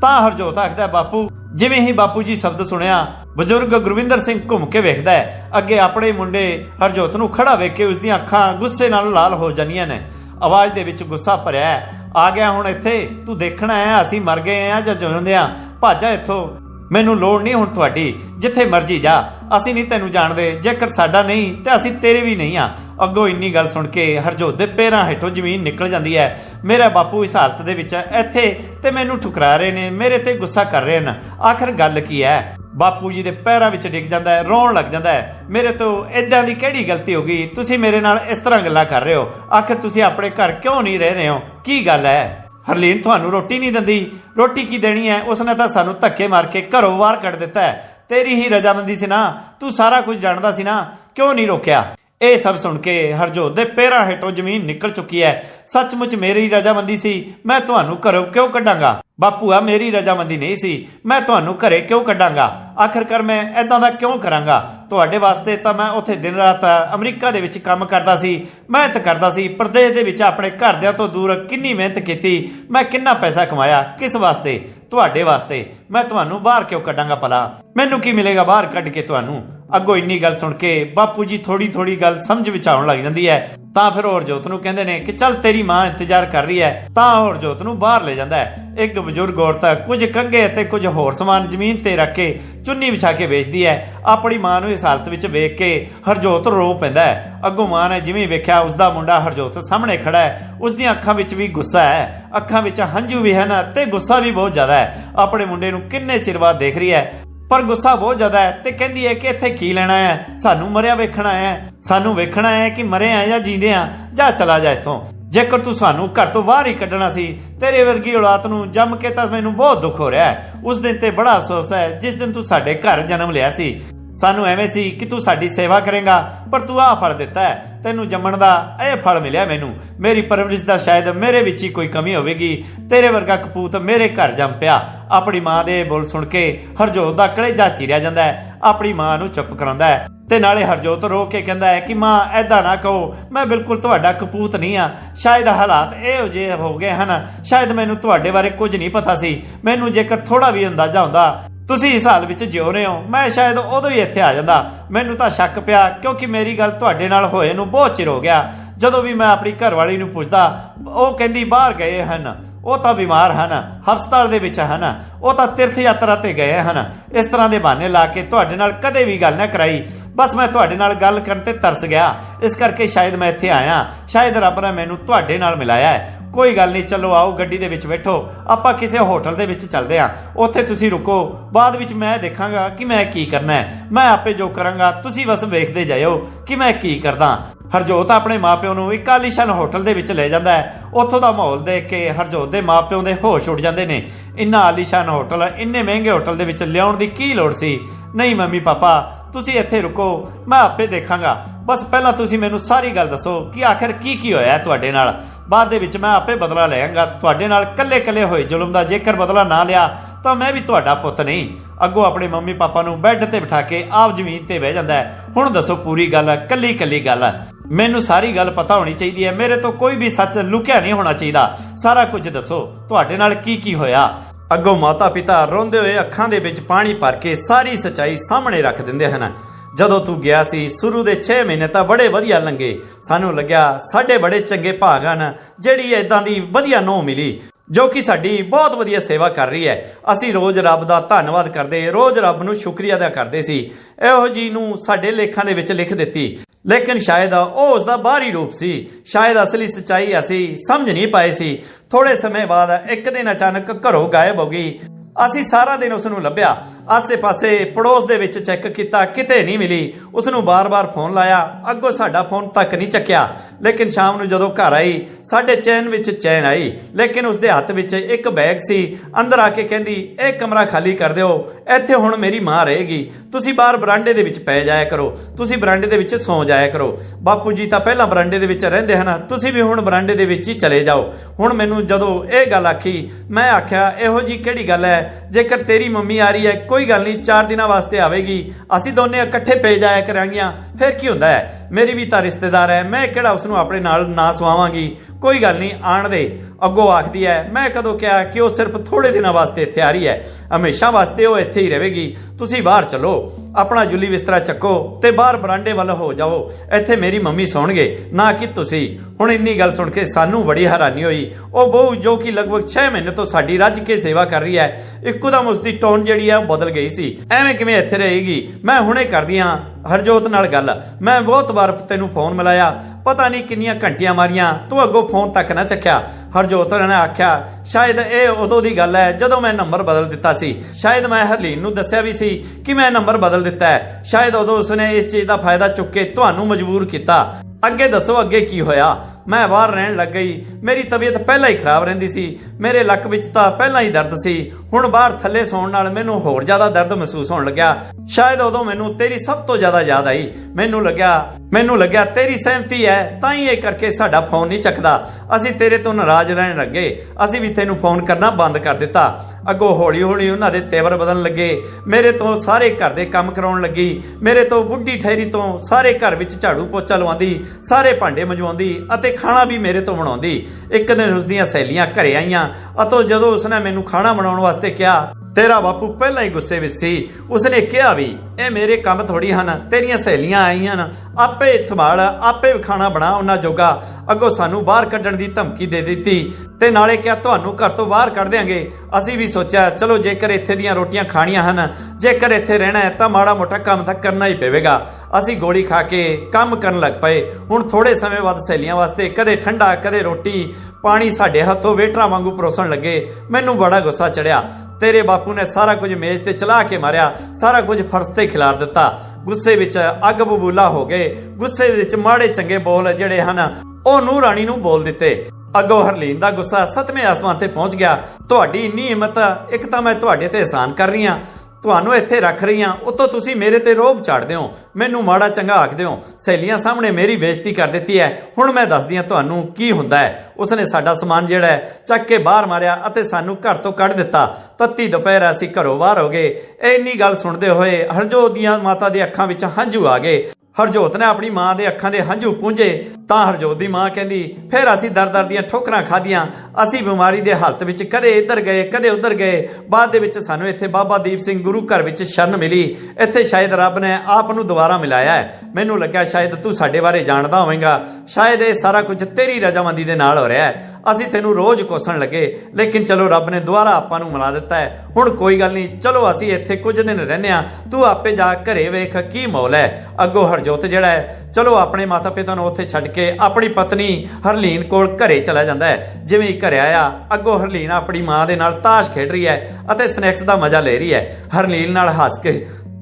ਤਾਂ ਹਰਜੋਤ ਆਖਦਾ ਬਾਪੂ, ਜਿਵੇਂ ਹੀ ਬਾਪੂ ਜੀ ਸ਼ਬਦ ਸੁਣਿਆ, ਬਜ਼ੁਰਗ ਗੁਰਵਿੰਦਰ ਸਿੰਘ ਘੁੰਮ ਕੇ ਵੇਖਦਾ ਹੈ। ਅੱਗੇ ਆਪਣੇ ਮੁੰਡੇ ਹਰਜੋਤ ਨੂੰ ਖੜਾ ਵੇਖ ਕੇ ਉਸ ਦੀਆਂ ਅੱਖਾਂ ਗੁੱਸੇ ਨਾਲ ਲਾਲ ਹੋ ਜਾਂਦੀਆਂ ਨੇ। ਆਵਾਜ਼ ਦੇ ਵਿੱਚ ਗੁੱਸਾ ਭਰਿਆ ਹੈ। ਆ ਗਿਆ ਹੁਣ ਇੱਥੇ, ਤੂੰ ਦੇਖਣਾ ਹੈ, ਅਸੀਂ ਮਰ ਗਏ ਆ ਜਾਂ ਜਿਉਂਦੇ ਆ ਭਾਜਾ ਇੱਥੋਂ ਮੈਨੂੰ ਲੋੜ ਨਹੀਂ ਹੁਣ ਤੁਹਾਡੀ, ਜਿੱਥੇ ਮਰਜ਼ੀ ਜਾ। ਅਸੀਂ ਨਹੀਂ ਤੈਨੂੰ ਜਾਣਦੇ, ਜੇਕਰ ਸਾਡਾ ਨਹੀਂ, ਤੇ ਅਸੀਂ ਤੇਰੇ ਵੀ ਨਹੀਂ ਆ ਅੱਗੋਂ ਇੰਨੀ ਗੱਲ ਸੁਣ ਕੇ ਹਰਜੋਤ ਦੇ ਪੈਰਾਂ ਹੇਠੋਂ ਜ਼ਮੀਨ ਨਿਕਲ ਜਾਂਦੀ ਹੈ। ਮੇਰਾ ਬਾਪੂ ਇਸ ਹਾਲਤ ਦੇ ਵਿੱਚ ਇੱਥੇ ਤੇ ਮੈਨੂੰ ਠੁਕਰਾ ਰਹੇ ਨੇ, ਮੇਰੇ ਤੇ ਗੁੱਸਾ ਕਰ ਰਹੇ ਨੇ ਆਖਰ ਗੱਲ ਕੀ ਹੈ? ਬਾਪੂ ਜੀ ਦੇ ਪੈਰਾਂ ਵਿੱਚ ਡਿੱਗ ਜਾਂਦਾ ਹੈ, ਰੋਣ ਲੱਗ ਜਾਂਦਾ ਹੈ। ਮੇਰੇ ਤੋਂ ਇਦਾਂ ਦੀ ਕਿਹੜੀ ਗਲਤੀ ਹੋ ਗਈ? ਤੁਸੀਂ ਮੇਰੇ ਨਾਲ ਇਸ ਤਰ੍ਹਾਂ ਗੱਲਾਂ ਕਰ ਰਹੇ ਹੋ। ਆਖਰ ਤੁਸੀਂ ਆਪਣੇ ਘਰ ਕਿਉਂ ਨਹੀਂ ਰਹਿ ਰਹੇ ਹੋ? ਕੀ ਗੱਲ ਹੈ? ਹਰਲੀਨ, ਤੁਹਾਨੂੰ ਰੋਟੀ ਨਹੀਂ ਦਿੰਦੀ। ਰੋਟੀ ਕੀ ਦੇਣੀ ਹੈ? ਉਸਨੇ ਤਾਂ ਸਾਨੂੰ ਧੱਕੇ ਮਾਰ ਕੇ ਘਰੋਂ ਬਾਹਰ ਕੱਢ ਦਿੱਤਾ ਹੈ। ਤੇਰੀ ਹੀ ਰਜਾਮੰਦੀ ਸੀ ਨਾ। ਤੂੰ ਸਾਰਾ ਕੁਝ ਜਾਣਦਾ ਸੀ ਨਾ। ਕਿਉਂ ਨਹੀਂ ਰੋਕਿਆ? ਇਹ ਸਭ ਸੁਣ ਕੇ ਹਰਜੋਤ ਦੇ ਪੈਰਾਂ ਹੇਠੋਂ ਜ਼ਮੀਨ ਨਿਕਲ ਚੁੱਕੀ ਹੈ। ਸੱਚਮੁੱਚ ਮੇਰੀ ਰਜਾਮੰਦੀ ਸੀ, ਮੈਂ ਤੁਹਾਨੂੰ ਘਰੋਂ ਕਿਉਂ ਕੱਢਾਂਗਾ? ਬਾਪੂ ਆ, ਮੇਰੀ ਰਜਾਮੰਦੀ ਨਹੀਂ ਸੀ, ਮੈਂ ਤੁਹਾਨੂੰ ਘਰੇ ਕਿਉਂ ਕੱਢਾਂਗਾ? ਆਖਰਕਾਰ ਮੈਂ ਐਦਾਂ ਦਾ ਕਿਉਂ ਕਰਾਂਗਾ? ਤੁਹਾਡੇ ਵਾਸਤੇ ਤਾਂ ਮੈਂ ਉੱਥੇ ਦਿਨ ਰਾਤ ਅਮਰੀਕਾ ਦੇ ਵਿੱਚ ਕੰਮ ਕਰਦਾ ਸੀ, ਮਿਹਨਤ ਕਰਦਾ ਸੀ, ਪਰਦੇਸ ਦੇ ਵਿੱਚ ਆਪਣੇ ਘਰਦਿਆਂ ਤੋਂ ਦੂਰ ਕਿੰਨੀ ਮਿਹਨਤ ਕੀਤੀ, ਮੈਂ ਕਿੰਨਾ ਪੈਸਾ ਕਮਾਇਆ, ਕਿਸ ਵਾਸਤੇ? ਤੁਹਾਡੇ ਵਾਸਤੇ, ਮੈਂ ਤੁਹਾਨੂੰ ਬਾਹਰ ਕਿਉਂ ਕੱਢਾਂਗਾ ਭਲਾ? ਮੈਨੂੰ ਕੀ ਮਿਲੇਗਾ ਬਾਹਰ ਕੱਢ ਕੇ ਤੁਹਾਨੂੰ? ਅੱਗੋਂ ਇੰਨੀ ਗੱਲ ਸੁਣ ਕੇ ਬਾਪੂ ਜੀ ਥੋੜੀ ਥੋੜੀ ਗੱਲ ਸਮਝ ਵਿੱਚ ਆਉਣ ਲੱਗ ਜਾਂਦੀ ਹੈ। ਤਾਂ ਫਿਰ ਹਰਜੋਤ ਨੂੰ ਕਹਿੰਦੇ ਨੇ ਕਿ ਚੱਲ ਤੇਰੀ ਮਾਂ ਇੰਤਜ਼ਾਰ ਕਰ ਰਹੀ ਹੈ, ਤਾਂ ਹਰਜੋਤ ਨੂੰ ਬਾਹਰ ਲੈ ਜਾਂਦਾ ਹੈ। ਇੱਕ ਬਜ਼ੁਰਗ ਔਰਤ ਕੁਝ ਕੰਗੇ ਅਤੇ ਕੁਝ ਹੋਰ ਸਮਾਨ ਜ਼ਮੀਨ ਤੇ ਰੱਖ ਕੇ ਚੁੰਨੀ ਵਿਛਾ ਕੇ ਵੇਚਦੀ ਹੈ। ਆਪਣੀ ਮਾਂ ਨੂੰ ਇਸ ਹਾਲਤ ਵਿੱਚ ਵੇਖ ਕੇ ਹਰਜੋਤ ਰੋ ਪੈਂਦਾ ਹੈ। ਅੱਗੋਂ ਮਾਂ ਨੇ ਜਿਵੇਂ ਵੇਖਿਆ ਉਸ ਦਾ ਮੁੰਡਾ ਹਰਜੋਤ ਸਾਹਮਣੇ ਖੜਾ ਹੈ। ਉਸ ਦੀਆਂ ਅੱਖਾਂ ਵਿੱਚ ਵੀ ਗੁੱਸਾ ਹੈ। ਅੱਖਾਂ ਵਿੱਚ ਹੰਝੂ ਵੀ ਹਨ ਤੇ ਗੁੱਸਾ ਵੀ ਬਹੁਤ ਜ਼ਿਆਦਾ ਹੈ। ਆਪਣੇ ਮੁੰਡੇ ਨੂੰ ਕਿੰਨੇ ਚਿਰ ਬਾਅਦ ਦੇਖ ਰਹੀ ਹੈ। ਪਰ ਗੁੱਸਾ ਬਹੁਤ ਜ਼ਿਆਦਾ ਹੈ ਤੇ ਕਹਿੰਦੀ ਹੈ ਕਿ ਇੱਥੇ ਕੀ ਲੈਣਾ ਹੈ? ਸਾਨੂੰ ਮਰਿਆ ਵੇਖਣਾ ਹੈ। ਸਾਨੂੰ ਵੇਖਣਾ ਹੈ ਕਿ ਮਰੇ ਆ ਜਾਂ ਜੀਂਦੇ ਆ ਜਾਂ ਚਲਾ ਜਾ ਇੱਥੋਂ। ਜੇਕਰ ਤੂੰ ਸਾਨੂੰ ਘਰ ਤੋਂ ਬਾਹਰ ਹੀ ਕੱਢਣਾ ਸੀ, ਤੇਰੇ ਵਰਗੀ ਔਲਾਦ ਨੂੰ ਜੰਮ ਕੇ ਤਾਂ ਮੈਨੂੰ ਬਹੁਤ ਦੁੱਖ ਹੋ ਰਿਹਾ ਹੈ। ਉਸ ਦਿਨ ਤੇ ਬੜਾ ਅਫਸੋਸ ਹੈ, ਜਿਸ ਦਿਨ ਤੂੰ ਸਾਡੇ ਘਰ ਜਨਮ ਲਿਆ ਸੀ। ਸਾਨੂੰ ਐਵੇਂ ਸੀ ਕਿ ਤੂੰ ਸਾਡੀ ਸੇਵਾ ਕਰੇਗਾ, ਪਰ ਤੂੰ ਆਹ ਫਲ ਦਿੱਤਾ ਹੈ। ਤੈਨੂੰ ਜੰਮਣ ਦਾ ਇਹ ਫਲ ਮਿਲਿਆ ਮੈਨੂੰ। ਮੇਰੀ ਪਰਵਰਿਸ਼ ਦਾ ਸ਼ਾਇਦ ਮੇਰੇ ਵਿੱਚ ਹੀ ਕੋਈ ਕਮੀ ਹੋਵੇਗੀ। ਤੇਰੇ ਵਰਗਾ ਕਪੂਤ ਮੇਰੇ ਘਰ ਜੰਮ ਪਿਆ। ਆਪਣੀ ਮਾਂ ਦੇ ਬੋਲ ਸੁਣ ਕੇ ਹਰਜੋਤ ਦਾ ਕਲੇਜਾ ਚੀਰਿਆ ਜਾਂਦਾ ਹੈ। ਆਪਣੀ ਮਾਂ ਨੂੰ ਚੁੱਪ ਕਰਾਉਂਦਾ ਹੈ ਤੇ ਨਾਲੇ ਹਰਜੋਤ ਰੋ ਕੇ ਕਹਿੰਦਾ ਹੈ ਕਿ ਮਾਂ ਐਦਾਂ ਨਾ ਕਹੋ। ਮੈਂ ਬਿਲਕੁਲ ਤੁਹਾਡਾ ਕਪੂਤ ਨਹੀਂ ਆ ਸ਼ਾਇਦ ਹਾਲਾਤ ਇਹੋ ਜਿਹੇ ਹੋ ਗਏ ਹਨ। ਸ਼ਾਇਦ ਮੈਨੂੰ ਤੁਹਾਡੇ ਬਾਰੇ ਕੁਝ ਨਹੀਂ ਪਤਾ ਸੀ। ਮੈਨੂੰ ਜੇਕਰ ਥੋੜਾ ਵੀ ਅੰਦਾਜ਼ਾ ਹੁੰਦਾ ਤੁਸੀਂ ਇਸ ਹਾਲ ਵਿੱਚ ਜਿਉ ਰਹੇ ਹੋ। ਮੈਂ ਸ਼ਾਇਦ ਉਦੋਂ ਹੀ ਇੱਥੇ ਆ ਜਾਂਦਾ। ਮੈਨੂੰ ਤਾਂ ਸ਼ੱਕ ਪਿਆ, ਕਿਉਂਕਿ ਮੇਰੀ ਗੱਲ ਤੁਹਾਡੇ ਨਾਲ ਹੋਏ ਨੂੰ ਬਹੁਤ ਚਿਰ ਹੋ ਗਿਆ। ਜਦੋਂ ਵੀ ਮੈਂ ਆਪਣੀ ਘਰਵਾਲੀ ਨੂੰ ਪੁੱਛਦਾ, ਉਹ ਕਹਿੰਦੀ, ਬਾਹਰ ਗਏ ਹਨ। ਉਹ ਤਾਂ ਬਿਮਾਰ ਹਨ, ਹਸਪਤਾਲ ਦੇ ਵਿੱਚ ਹਨ। ਉਹ ਤਾਂ ਤੀਰਥ ਯਾਤਰਾ ਤੇ ਗਏ ਹਨ। ਇਸ ਤਰ੍ਹਾਂ ਦੇ ਬਹਾਨੇ ਲਾ ਕੇ ਤੁਹਾਡੇ ਨਾਲ ਕਦੇ ਵੀ ਗੱਲ ਨਾ ਕਰਾਈ। ਬਸ ਮੈਂ ਤੁਹਾਡੇ ਨਾਲ ਗੱਲ ਕਰਨ ਤੇ ਤਰਸ ਗਿਆ। ਇਸ ਕਰਕੇ ਸ਼ਾਇਦ ਮੈਂ ਇੱਥੇ ਆਇਆ। ਸ਼ਾਇਦ ਰੱਬ ਨੇ ਮੈਨੂੰ ਤੁਹਾਡੇ ਨਾਲ ਮਿਲਾਇਆ ਹੈ। ਕੋਈ ਗੱਲ ਨਹੀਂ, ਚਲੋ ਆਓ, ਗੱਡੀ ਦੇ ਵਿੱਚ ਬੈਠੋ। ਆਪਾਂ ਕਿਸੇ ਹੋਟਲ ਦੇ ਵਿੱਚ ਚੱਲਦੇ ਆਂ ਉੱਥੇ ਤੁਸੀਂ ਰੁਕੋ। ਬਾਅਦ ਵਿੱਚ ਮੈਂ ਦੇਖਾਂਗਾ ਕਿ ਮੈਂ ਕੀ ਕਰਨਾ ਹੈ। ਮੈਂ ਆਪੇ ਜੋ ਕਰਾਂਗਾ, ਤੁਸੀਂ ਬਸ ਵੇਖਦੇ ਜਾਇਓ ਕਿ ਮੈਂ ਕੀ ਕਰਦਾ। ਹਰਜੋਤ ਆਪਣੇ ਮਾਪਿਓ ਨੂੰ ਇੱਕ ਆਲੀਸ਼ਾਨ ਹੋਟਲ ਦੇ ਵਿੱਚ ਲੈ ਜਾਂਦਾ ਹੈ। ਉੱਥੋਂ ਦਾ ਮਾਹੌਲ ਦੇਖ ਕੇ ਹਰਜੋਤ ਦੇ ਮਾਪਿਓ ਦੇ ਹੋਸ਼ ਉੱਡ ਜਾਂਦੇ ਨੇ। ਇੰਨਾ ਆਲੀਸ਼ਾਨ ਹੋਟਲ, ਇੰਨੇ ਮਹਿੰਗੇ ਹੋਟਲ ਦੇ ਵਿੱਚ ਲਿਆਉਣ ਦੀ ਕੀ ਲੋੜ ਸੀ? ਨਹੀਂ ਮੰਮੀ ਪਾਪਾ, ਤੁਸੀਂ ਇੱਥੇ ਰੁਕੋ, ਮੈਂ ਆਪੇ ਦੇਖਾਂਗਾ। ਬਸ ਪਹਿਲਾਂ ਤੁਸੀਂ ਮੈਨੂੰ ਸਾਰੀ ਗੱਲ ਦੱਸੋ ਕਿ ਆਖਰ ਕੀ ਕੀ ਹੋਇਆ ਤੁਹਾਡੇ ਨਾਲ। ਬਾਅਦ ਦੇ ਵਿੱਚ ਮੈਂ ਆਪੇ ਬਦਲਾ ਲਵਾਂਗਾ ਤੁਹਾਡੇ ਨਾਲ ਕੱਲੇ-ਕੱਲੇ ਹੋਏ ਜ਼ੁਲਮ ਦਾ ਜੇਕਰ ਬਦਲਾ ਨਾ ਲਿਆ, ਤਾਂ ਮੈਂ ਵੀ ਤੁਹਾਡਾ ਪੁੱਤ ਨਹੀਂ। ਅੱਗੋਂ ਆਪਣੇ ਮੰਮੀ ਪਾਪਾ ਨੂੰ ਬੈੱਡ ਤੇ ਬਿਠਾ ਕੇ ਆਪ ਜ਼ਮੀਨ ਤੇ ਬਹਿ ਜਾਂਦਾ ਹੁਣ ਦੱਸੋ ਪੂਰੀ ਗੱਲ ਕੱਲੀ-ਕੱਲੀ ਗੱਲ। ਮੈਨੂੰ ਸਾਰੀ ਗੱਲ ਪਤਾ ਹੋਣੀ ਚਾਹੀਦੀ ਹੈ। ਮੇਰੇ ਤੋਂ ਕੋਈ ਵੀ ਸੱਚ ਲੁਕਿਆ ਨਹੀਂ ਹੋਣਾ ਚਾਹੀਦਾ। ਸਾਰਾ ਕੁਝ ਦੱਸੋ, ਤੁਹਾਡੇ ਨਾਲ ਕੀ ਕੀ ਹੋਇਆ? ਅੱਗੋਂ ਮਾਤਾ ਪਿਤਾ ਰੋਂਦੇ ਹੋਏ ਅੱਖਾਂ ਦੇ ਵਿੱਚ ਪਾਣੀ ਭਰ ਕੇ ਸਾਰੀ ਸਚਾਈ ਸਾਹਮਣੇ ਰੱਖ ਦਿੰਦੇ ਹਨ। ਜਦੋਂ ਤੂੰ ਗਿਆ ਸੀ ਸ਼ੁਰੂ ਦੇ 6 ਮਹੀਨੇ ਤਾਂ ਬੜੇ ਵਧੀਆ ਲੰਗੇ ਸਾਨੂੰ ਲੱਗਿਆ ਸਾਡੇ ਬੜੇ ਚੰਗੇ ਭਾਗ ਹਨ। ਜਿਹੜੀ ਐਦਾਂ ਦੀ ਵਧੀਆ ਨੋ ਮਿਲੀ। ਜੋ ਕਿ ਸਾਡੀ ਬਹੁਤ ਵਧੀਆ ਸੇਵਾ ਕਰ ਰਹੀ ਹੈ। ਅਸੀਂ ਰੋਜ਼ ਰੱਬ ਦਾ ਧੰਨਵਾਦ ਕਰਦੇ, ਰੋਜ਼ ਰੱਬ ਨੂੰ ਸ਼ੁਕਰੀਆ ਅਦਾ ਕਰਦੇ ਸੀ। ਇਹੋ ਜੀ ਨੂੰ ਸਾਡੇ ਲੇਖਾਂ ਦੇ ਵਿੱਚ ਲਿਖ ਦਿੱਤੀ। ਲੇਕਿਨ ਸ਼ਾਇਦ ਉਹ ਉਸ ਦਾ ਬਾਹਰੀ ਰੂਪ ਸੀ। ਸ਼ਾਇਦ ਅਸਲੀ ਸਚਾਈ ਅਸੀਂ ਸਮਝ ਨਹੀਂ ਪਾਏ ਸੀ। ਥੋੜੇ ਸਮੇਂ ਬਾਅਦ ਇੱਕ ਦਿਨ ਅਚਾਨਕ ਘਰੋਂ ਗਾਇਬ ਹੋ ਗਈ। ਅਸੀਂ ਸਾਰਾ ਦਿਨ ਉਸ ਨੂੰ ਲੱਭਿਆ। ਆਸੇ-ਪਾਸੇ, ਪੜੋਸ ਦੇ ਵਿੱਚ ਚੈੱਕ ਕੀਤਾ, ਕਿਤੇ ਨਹੀਂ ਮਿਲੀ। ਉਸ ਨੂੰ ਬਾਰ-ਬਾਰ ਫੋਨ ਲਾਇਆ। ਅੱਗੋਂ ਸਾਡਾ ਫੋਨ ਤੱਕ ਨਹੀਂ ਚੱਕਿਆ। ਲੇਕਿਨ ਸ਼ਾਮ ਨੂੰ ਜਦੋਂ ਘਰ ਆਈ, ਸਾਡੇ ਚੈਨ ਵਿੱਚ ਚੈਨ ਆਈ। ਲੇਕਿਨ ਉਸ ਦੇ ਹੱਥ ਵਿੱਚ ਇੱਕ ਬੈਗ ਸੀ। ਅੰਦਰ ਆ ਕੇ ਕਹਿੰਦੀ, ਇਹ ਕਮਰਾ ਖਾਲੀ ਕਰ ਦਿਓ। ਇੱਥੇ ਹੁਣ ਮੇਰੀ ਮਾਂ ਰਹੇਗੀ। ਤੁਸੀਂ ਬਾਹਰ ਬਰਾਂਡੇ ਦੇ ਵਿੱਚ ਪੈ ਜਾਇਆ ਕਰੋ। ਤੁਸੀਂ ਬਰਾਂਡੇ ਦੇ ਵਿੱਚ ਸੌਂ ਜਾਇਆ ਕਰੋ। ਬਾਪੂ ਜੀ ਤਾਂ ਪਹਿਲਾਂ ਬਰਾਂਡੇ ਦੇ ਵਿੱਚ ਰਹਿੰਦੇ ਹਨ। ਤੁਸੀਂ ਵੀ ਹੁਣ ਬਰਾਂਡੇ ਦੇ ਵਿੱਚ ਹੀ ਚਲੇ ਜਾਓ। ਹੁਣ ਮੈਨੂੰ ਜਦੋਂ ਇਹ ਗੱਲ ਆਖੀ, ਮੈਂ ਆਖਿਆ, ਇਹੋ ਜੀ ਕਿਹੜੀ ਗੱਲ ਹੈ? ਜੇਕਰ ਤੇਰੀ ਮੰਮੀ ਆ ਰਹੀ ਹੈ, ਕੋਈ ਗੱਲ ਨਹੀਂ 4 ਦਿਨਾਂ ਵਾਸਤੇ ਆਵੇਗੀ। ਅਸੀਂ ਦੋਨੇ ਇਕੱਠੇ ਪੈ ਜਾਇਆ ਕਰਾਂਗੀਆਂ। ਫਿਰ ਕੀ ਹੁੰਦਾ ਹੈ? ਮੇਰੀ ਵੀ ਤਾਂ ਰਿਸ਼ਤੇਦਾਰ ਹੈ, ਮੈਂ ਕਿਹੜਾ ਉਸ ਨੂੰ ਆਪਣੇ ਨਾਲ ਨਾ ਸਵਾਵਾਂਗੀ ਕੋਈ ਗੱਲ ਨਹੀਂ, ਆਣ ਦੇ। ਅੱਗੋਂ ਆਖਦੀ ਹੈ, ਮੈਂ ਕਦੋਂ ਕਿਹਾ ਕਿ ਉਹ ਸਿਰਫ ਥੋੜੇ ਦਿਨਾਂ ਵਾਸਤੇ ਇੱਥੇ ਆ ਰਹੀ ਹੈ, ਹਮੇਸ਼ਾ ਵਾਸਤੇ ਉਹ ਇੱਥੇ ਹੀ ਰਹੇਗੀ। ਤੁਸੀਂ ਬਾਹਰ ਚਲੋ, ਆਪਣਾ ਜੁੱਲੀ ਬਿਸਤਰਾ ਚੱਕੋ ਤੇ ਬਾਹਰ ਬਰਾਂਡੇ ਵੱਲ ਹੋ ਜਾਓ, ਇੱਥੇ ਮੇਰੀ ਮੰਮੀ ਸੌਣਗੇ, ਨਾ ਕਿ ਤੁਸੀਂ। ਹੁਣ ਇੰਨੀ ਗੱਲ ਸੁਣ ਕੇ ਸਾਨੂੰ ਬੜੀ ਹੈਰਾਨੀ ਹੋਈ। ਉਹ ਬਹੂ ਜੋ ਕਿ ਲਗਭਗ 6 ਮਹੀਨੇ ਤੋਂ ਸਾਡੀ ਰੱਜ ਕੇ ਸੇਵਾ ਕਰ ਰਹੀ ਹੈ ਇੱਕੋਦਮ ਉਸ ਦੀ ਟੋਨ ਜਿਹੜੀ ਹੈ ਉਹ ਬਦਲ ਗਈ ਸੀ। ਐਵੇਂ ਕਿਵੇਂ ਇੱਥੇ ਰਹੇਗੀ? ਮੈਂ ਹੁਣੇ ਕਰਦੀ ਹਾਂ। ਹਰਜੋਤ ਨਾਲ ਗੱਲ। ਮੈਂ ਬਹੁਤ ਵਾਰ ਤੈਨੂੰ ਫੋਨ ਮਿਲਾਇਆ। ਪਤਾ ਨਹੀਂ ਕਿੰਨੀਆਂ ਘੰਟੀਆਂ ਮਾਰੀਆਂ। ਤੂੰ ਅੱਗੋਂ ਫੋਨ ਤੱਕ ਨਾ ਚੱਕਿਆ। ਹਰਜੋਤ ਨੇ ਆਖਿਆ, ਸ਼ਾਇਦ ਇਹ ਉਦੋਂ ਦੀ ਗੱਲ ਹੈ ਜਦੋਂ ਮੈਂ ਨੰਬਰ ਬਦਲ ਦਿੱਤਾ ਸੀ। ਸ਼ਾਇਦ ਮੈਂ ਹਰਲੀਨ ਨੂੰ ਦੱਸਿਆ ਵੀ ਸੀ ਕਿ ਮੈਂ ਨੰਬਰ ਬਦਲ ਦਿੱਤਾ ਹੈ। ਸ਼ਾਇਦ ਉਦੋਂ ਉਸਨੇ ਇਸ ਚੀਜ਼ ਦਾ ਫਾਇਦਾ ਚੁੱਕ ਕੇ ਤੁਹਾਨੂੰ ਮਜਬੂਰ ਕੀਤਾ। ਅੱਗੇ ਦੱਸੋ ਅੱਗੇ ਕੀ ਹੋਇਆ? ਮੈਂ ਬਾਹਰ ਰਹਿਣ ਲੱਗ ਗਈ। ਮੇਰੀ ਤਬੀਅਤ ਪਹਿਲਾਂ ਹੀ ਖਰਾਬ ਰਹਿੰਦੀ ਸੀ। ਮੇਰੇ ਲੱਕ ਵਿੱਚ ਤਾਂ ਪਹਿਲਾਂ ਹੀ ਦਰਦ ਸੀ। ਹੁਣ ਬਾਹਰ ਥੱਲੇ ਸੌਣ ਨਾਲ ਮੈਨੂੰ ਹੋਰ ਜ਼ਿਆਦਾ ਦਰਦ ਮਹਿਸੂਸ ਹੋਣ ਲੱਗਿਆ। ਸ਼ਾਇਦ ਉਦੋਂ ਮੈਨੂੰ ਤੇਰੀ ਸਭ ਤੋਂ ਜ਼ਿਆਦਾ ਯਾਦ ਆਈ। ਮੈਨੂੰ ਲੱਗਿਆ ਮੈਨੂੰ ਲੱਗਿਆ ਤੇਰੀ ਸਹਿਮਤੀ ਹੈ, ਤਾਂ ਹੀ ਇਹ ਕਰਕੇ ਸਾਡਾ ਫੋਨ ਨਹੀਂ ਚੱਕਦਾ। ਅਸੀਂ ਤੇਰੇ ਤੋਂ ਨਾਰਾਜ਼ ਰਹਿਣ ਲੱਗੇ ਅਸੀਂ ਵੀ ਤੈਨੂੰ ਫੋਨ ਕਰਨਾ ਬੰਦ ਕਰ ਦਿੱਤਾ। ਅੱਗੋਂ ਹੌਲੀ ਹੌਲੀ ਉਹਨਾਂ ਦੇ ਤੇਵਰ ਬਦਲਣ ਲੱਗੇ। ਮੇਰੇ ਤੋਂ ਸਾਰੇ ਘਰ ਦੇ ਕੰਮ ਕਰਾਉਣ ਲੱਗੀ। ਮੇਰੇ ਤੋਂ ਬੁੱਢੀ ਠਹਿਰੀ ਤੋਂ ਸਾਰੇ ਘਰ ਵਿੱਚ ਝਾੜੂ ਪੋਚਾ ਲਵਾਉਂਦੀ, ਸਾਰੇ ਭਾਂਡੇ ਮਜਵਾਉਂਦੀ ਅਤੇ ਖਾਣਾ ਵੀ ਮੇਰੇ ਤੋਂ ਬਣਾਉਂਦੀ। ਇੱਕ ਦਿਨ ਉਸ ਦੀਆਂ ਸਹੇਲੀਆਂ ਘਰੇ ਆਈਆਂ। ਅਤੇ ਜਦੋਂ ਉਸਨੇ ਮੈਨੂੰ ਖਾਣਾ ਬਣਾਉਣ ਵਾਸਤੇ ਕਿਹਾ ਤੇਰਾ ਬਾਪੂ ਪਹਿਲਾਂ ਹੀ ਗੁੱਸੇ ਵਿੱਚ ਸੀ। ਉਸਨੇ ਕਿਹਾ ਵੀ, ਇਹ ਮੇਰੇ ਕੰਮ ਥੋੜੀ ਹਨ, ਤੇਰੀਆਂ ਸਹੇਲੀਆਂ ਆਈਆਂ ਹਨ। ਆਪੇ ਸੰਭਾਲ, ਆਪੇ ਖਾਣਾ ਬਣਾ ਉਹਨਾਂ ਜੋਗਾ। ਅੱਗੋਂ ਸਾਨੂੰ ਬਾਹਰ ਕੱਢਣ ਦੀ ਧਮਕੀ ਦੇ ਦਿੱਤੀ ਤੇ ਨਾਲੇ ਕਿਹਾ, ਤੁਹਾਨੂੰ ਘਰ ਤੋਂ ਬਾਹਰ ਕੱਢ ਦਿਆਂਗੇ। ਅਸੀਂ ਵੀ ਸੋਚਿਆ, ਚਲੋ ਜੇਕਰ ਇੱਥੇ ਦੀਆਂ ਰੋਟੀਆਂ ਖਾਣੀਆਂ ਹਨ, ਜੇਕਰ ਇੱਥੇ ਰਹਿਣਾ ਹੈ, ਤਾਂ ਮਾੜਾ ਮੋਟਾ ਕੰਮ ਤਾਂ ਕਰਨਾ ਹੀ ਪਵੇਗਾ। ਅਸੀਂ ਗੋਲੀ ਖਾ ਕੇ ਕੰਮ ਕਰਨ ਲੱਗ ਪਏ। ਹੁਣ ਥੋੜੇ ਸਮੇਂ ਬਾਅਦ ਸਹੇਲੀਆਂ ਵਾਸਤੇ ਕਦੇ ਠੰਡਾ, ਕਦੇ ਰੋਟੀ, ਪਾਣੀ ਸਾਡੇ ਹੱਥੋਂ ਵੇਟਰਾਂ ਵਾਂਗੂ ਪਰੋਸਣ ਲੱਗੇ। ਮੈਨੂੰ ਬੜਾ ਗੁੱਸਾ ਚੜਿਆ ਤੇਰੇ ਬਾਪੂ ਨੇ ਸਾਰਾ ਕੁਝ ਮੇਜ਼ ਤੇ ਚਲਾ ਕੇ ਮਾਰਿਆ, ਸਾਰਾ ਕੁਝ ਫਰਸ਼ ਤੇ ਖਿਲਾਰ ਦਿੱਤਾ। ਗੁੱਸੇ ਵਿੱਚ ਅੱਗ ਬਬੂਲਾ ਹੋ ਗਏ। ਗੁੱਸੇ ਵਿੱਚ ਮਾੜੇ ਚੰਗੇ ਬੋਲ ਜਿਹੜੇ ਹਨ, ਉਹ ਨੂਰ ਰਾਣੀ ਨੂੰ ਬੋਲ ਦਿੱਤੇ। ਅੱਗੋਂ ਹਰਲੀਨ ਦਾ ਗੁੱਸਾ ਸੱਤਵੇਂ ਆਸਮਾਨ ਤੇ ਪਹੁੰਚ ਗਿਆ। ਤੁਹਾਡੀ ਇੰਨੀ ਹਿੰਮਤ ਇੱਕ ਤਾਂ ਮੈਂ ਤੁਹਾਡੇ ਤੇ ਅਹਿਸਾਨ ਕਰ ਰਹੀ ਹਾਂ। ਤੁਹਾਨੂੰ ਇੱਥੇ ਰੱਖ ਰਹੀ ਹਾਂ ਉਤੋਂ ਤੁਸੀਂ ਮੇਰੇ ਤੇ ਰੋਬ ਝਾੜਦੇ ਹੋ। ਮੈਨੂੰ ਮਾੜਾ ਚੰਗਾ ਆਖਦੇ ਹੋ, ਸਹੇਲੀਆਂ ਸਾਹਮਣੇ ਮੇਰੀ ਬੇਇੱਜ਼ਤੀ ਕਰ ਦਿੱਤੀ ਹੈ ਹੁਣ ਮੈਂ ਦੱਸਦੀ ਹਾਂ ਤੁਹਾਨੂੰ ਕੀ ਹੁੰਦਾ ਹੈ ਉਸਨੇ ਸਾਡਾ ਸਮਾਨ ਜਿਹੜਾ ਹੈ ਚੱਕ ਕੇ ਬਾਹਰ ਮਾਰਿਆ ਅਤੇ ਸਾਨੂੰ ਘਰ ਤੋਂ ਕੱਢ ਦਿੱਤਾ। ਤੱਤੀ ਦੁਪਹਿਰ ਅਸੀਂ ਘਰੋਂ ਬਾਹਰ ਹੋ ਗਏ। ਇੰਨੀ ਗੱਲ ਸੁਣਦੇ ਹੋਏ ਹਰਜੋਤ ਦੀਆਂ ਮਾਤਾ ਦੇ ਅੱਖਾਂ ਵਿੱਚ ਹੰਝੂ ਆ ਗਏ। ਹਰਜੋਤ ਨੇ ਆਪਣੀ ਮਾਂ ਦੇ ਅੱਖਾਂ ਦੇ ਹੰਝੂ ਪੂੰਝੇ, ਤਾਂ ਹਰਜੋਤ ਦੀ ਮਾਂ ਕਹਿੰਦੀ, ਫਿਰ ਅਸੀਂ ਦਰ-ਦਰ ਦੀਆਂ ਠੋਕਰਾਂ ਖਾਧੀਆਂ। ਅਸੀਂ ਬਿਮਾਰੀ ਦੇ ਹਾਲਤ ਵਿੱਚ ਕਦੇ ਇੱਧਰ ਗਏ, ਕਦੇ ਉੱਧਰ ਗਏ। ਬਾਅਦ ਦੇ ਵਿੱਚ ਸਾਨੂੰ ਇੱਥੇ ਬਾਬਾ ਦੀਪ ਸਿੰਘ ਗੁਰੂ ਘਰ ਵਿੱਚ ਸ਼ਰਨ ਮਿਲੀ। ਇੱਥੇ ਸ਼ਾਇਦ ਰੱਬ ਨੇ ਆਪ ਨੂੰ ਦੁਬਾਰਾ ਮਿਲਾਇਆ ਹੈ। ਮੈਨੂੰ ਲੱਗਿਆ ਸ਼ਾਇਦ ਤੂੰ ਸਾਡੇ ਬਾਰੇ ਜਾਣਦਾ ਹੋਵੇਂਗਾ। ਸ਼ਾਇਦ ਇਹ ਸਾਰਾ ਕੁਝ ਤੇਰੀ ਰਜਾਮੰਦੀ ਦੇ ਨਾਲ ਹੋ ਰਿਹਾ ਹੈ। ਅਸੀਂ ਤੈਨੂੰ ਰੋਜ਼ ਕੋਸਣ ਲੱਗੇ, ਲੇਕਿਨ ਚਲੋ ਰੱਬ ਨੇ ਦੁਬਾਰਾ ਆਪਾਂ ਨੂੰ ਮਿਲਾ ਦਿੱਤਾ ਹੈ। ਹੁਣ ਕੋਈ ਗੱਲ ਨਹੀਂ, ਚਲੋ ਅਸੀਂ ਇੱਥੇ ਕੁਝ ਦਿਨ ਰਹਿੰਦੇ ਆ ਤੂੰ ਆਪੇ ਜਾ ਘਰੇ ਵੇਖ ਕੀ ਮੌਲ ਹੈ। ਅੱਗੋਂ ਹਰਜੋਤ ਜਿਹੜਾ ਹੈ, ਚਲੋ ਆਪਣੇ ਮਾਤਾ ਪਿਤਾ ਨੂੰ ਉੱਥੇ ਛੱਡ ਕੇ ਆਪਣੀ ਪਤਨੀ ਹਰਲੀਨ ਕੋਲ ਘਰੇ ਚਲਾ ਜਾਂਦਾ ਹੈ। ਜਿਵੇਂ ਹੀ ਘਰੇ ਆਇਆ, ਅੱਗੋਂ ਹਰਲੀਨ ਆਪਣੀ ਮਾਂ ਦੇ ਨਾਲ ਤਾਸ਼ ਖੇਡ ਰਹੀ ਹੈ ਅਤੇ ਸਨੈਕਸ ਦਾ ਮਜ਼ਾ ਲੈ ਰਹੀ ਹੈ। ਹਰਲੀਨ ਨਾਲ ਹੱਸ ਕੇ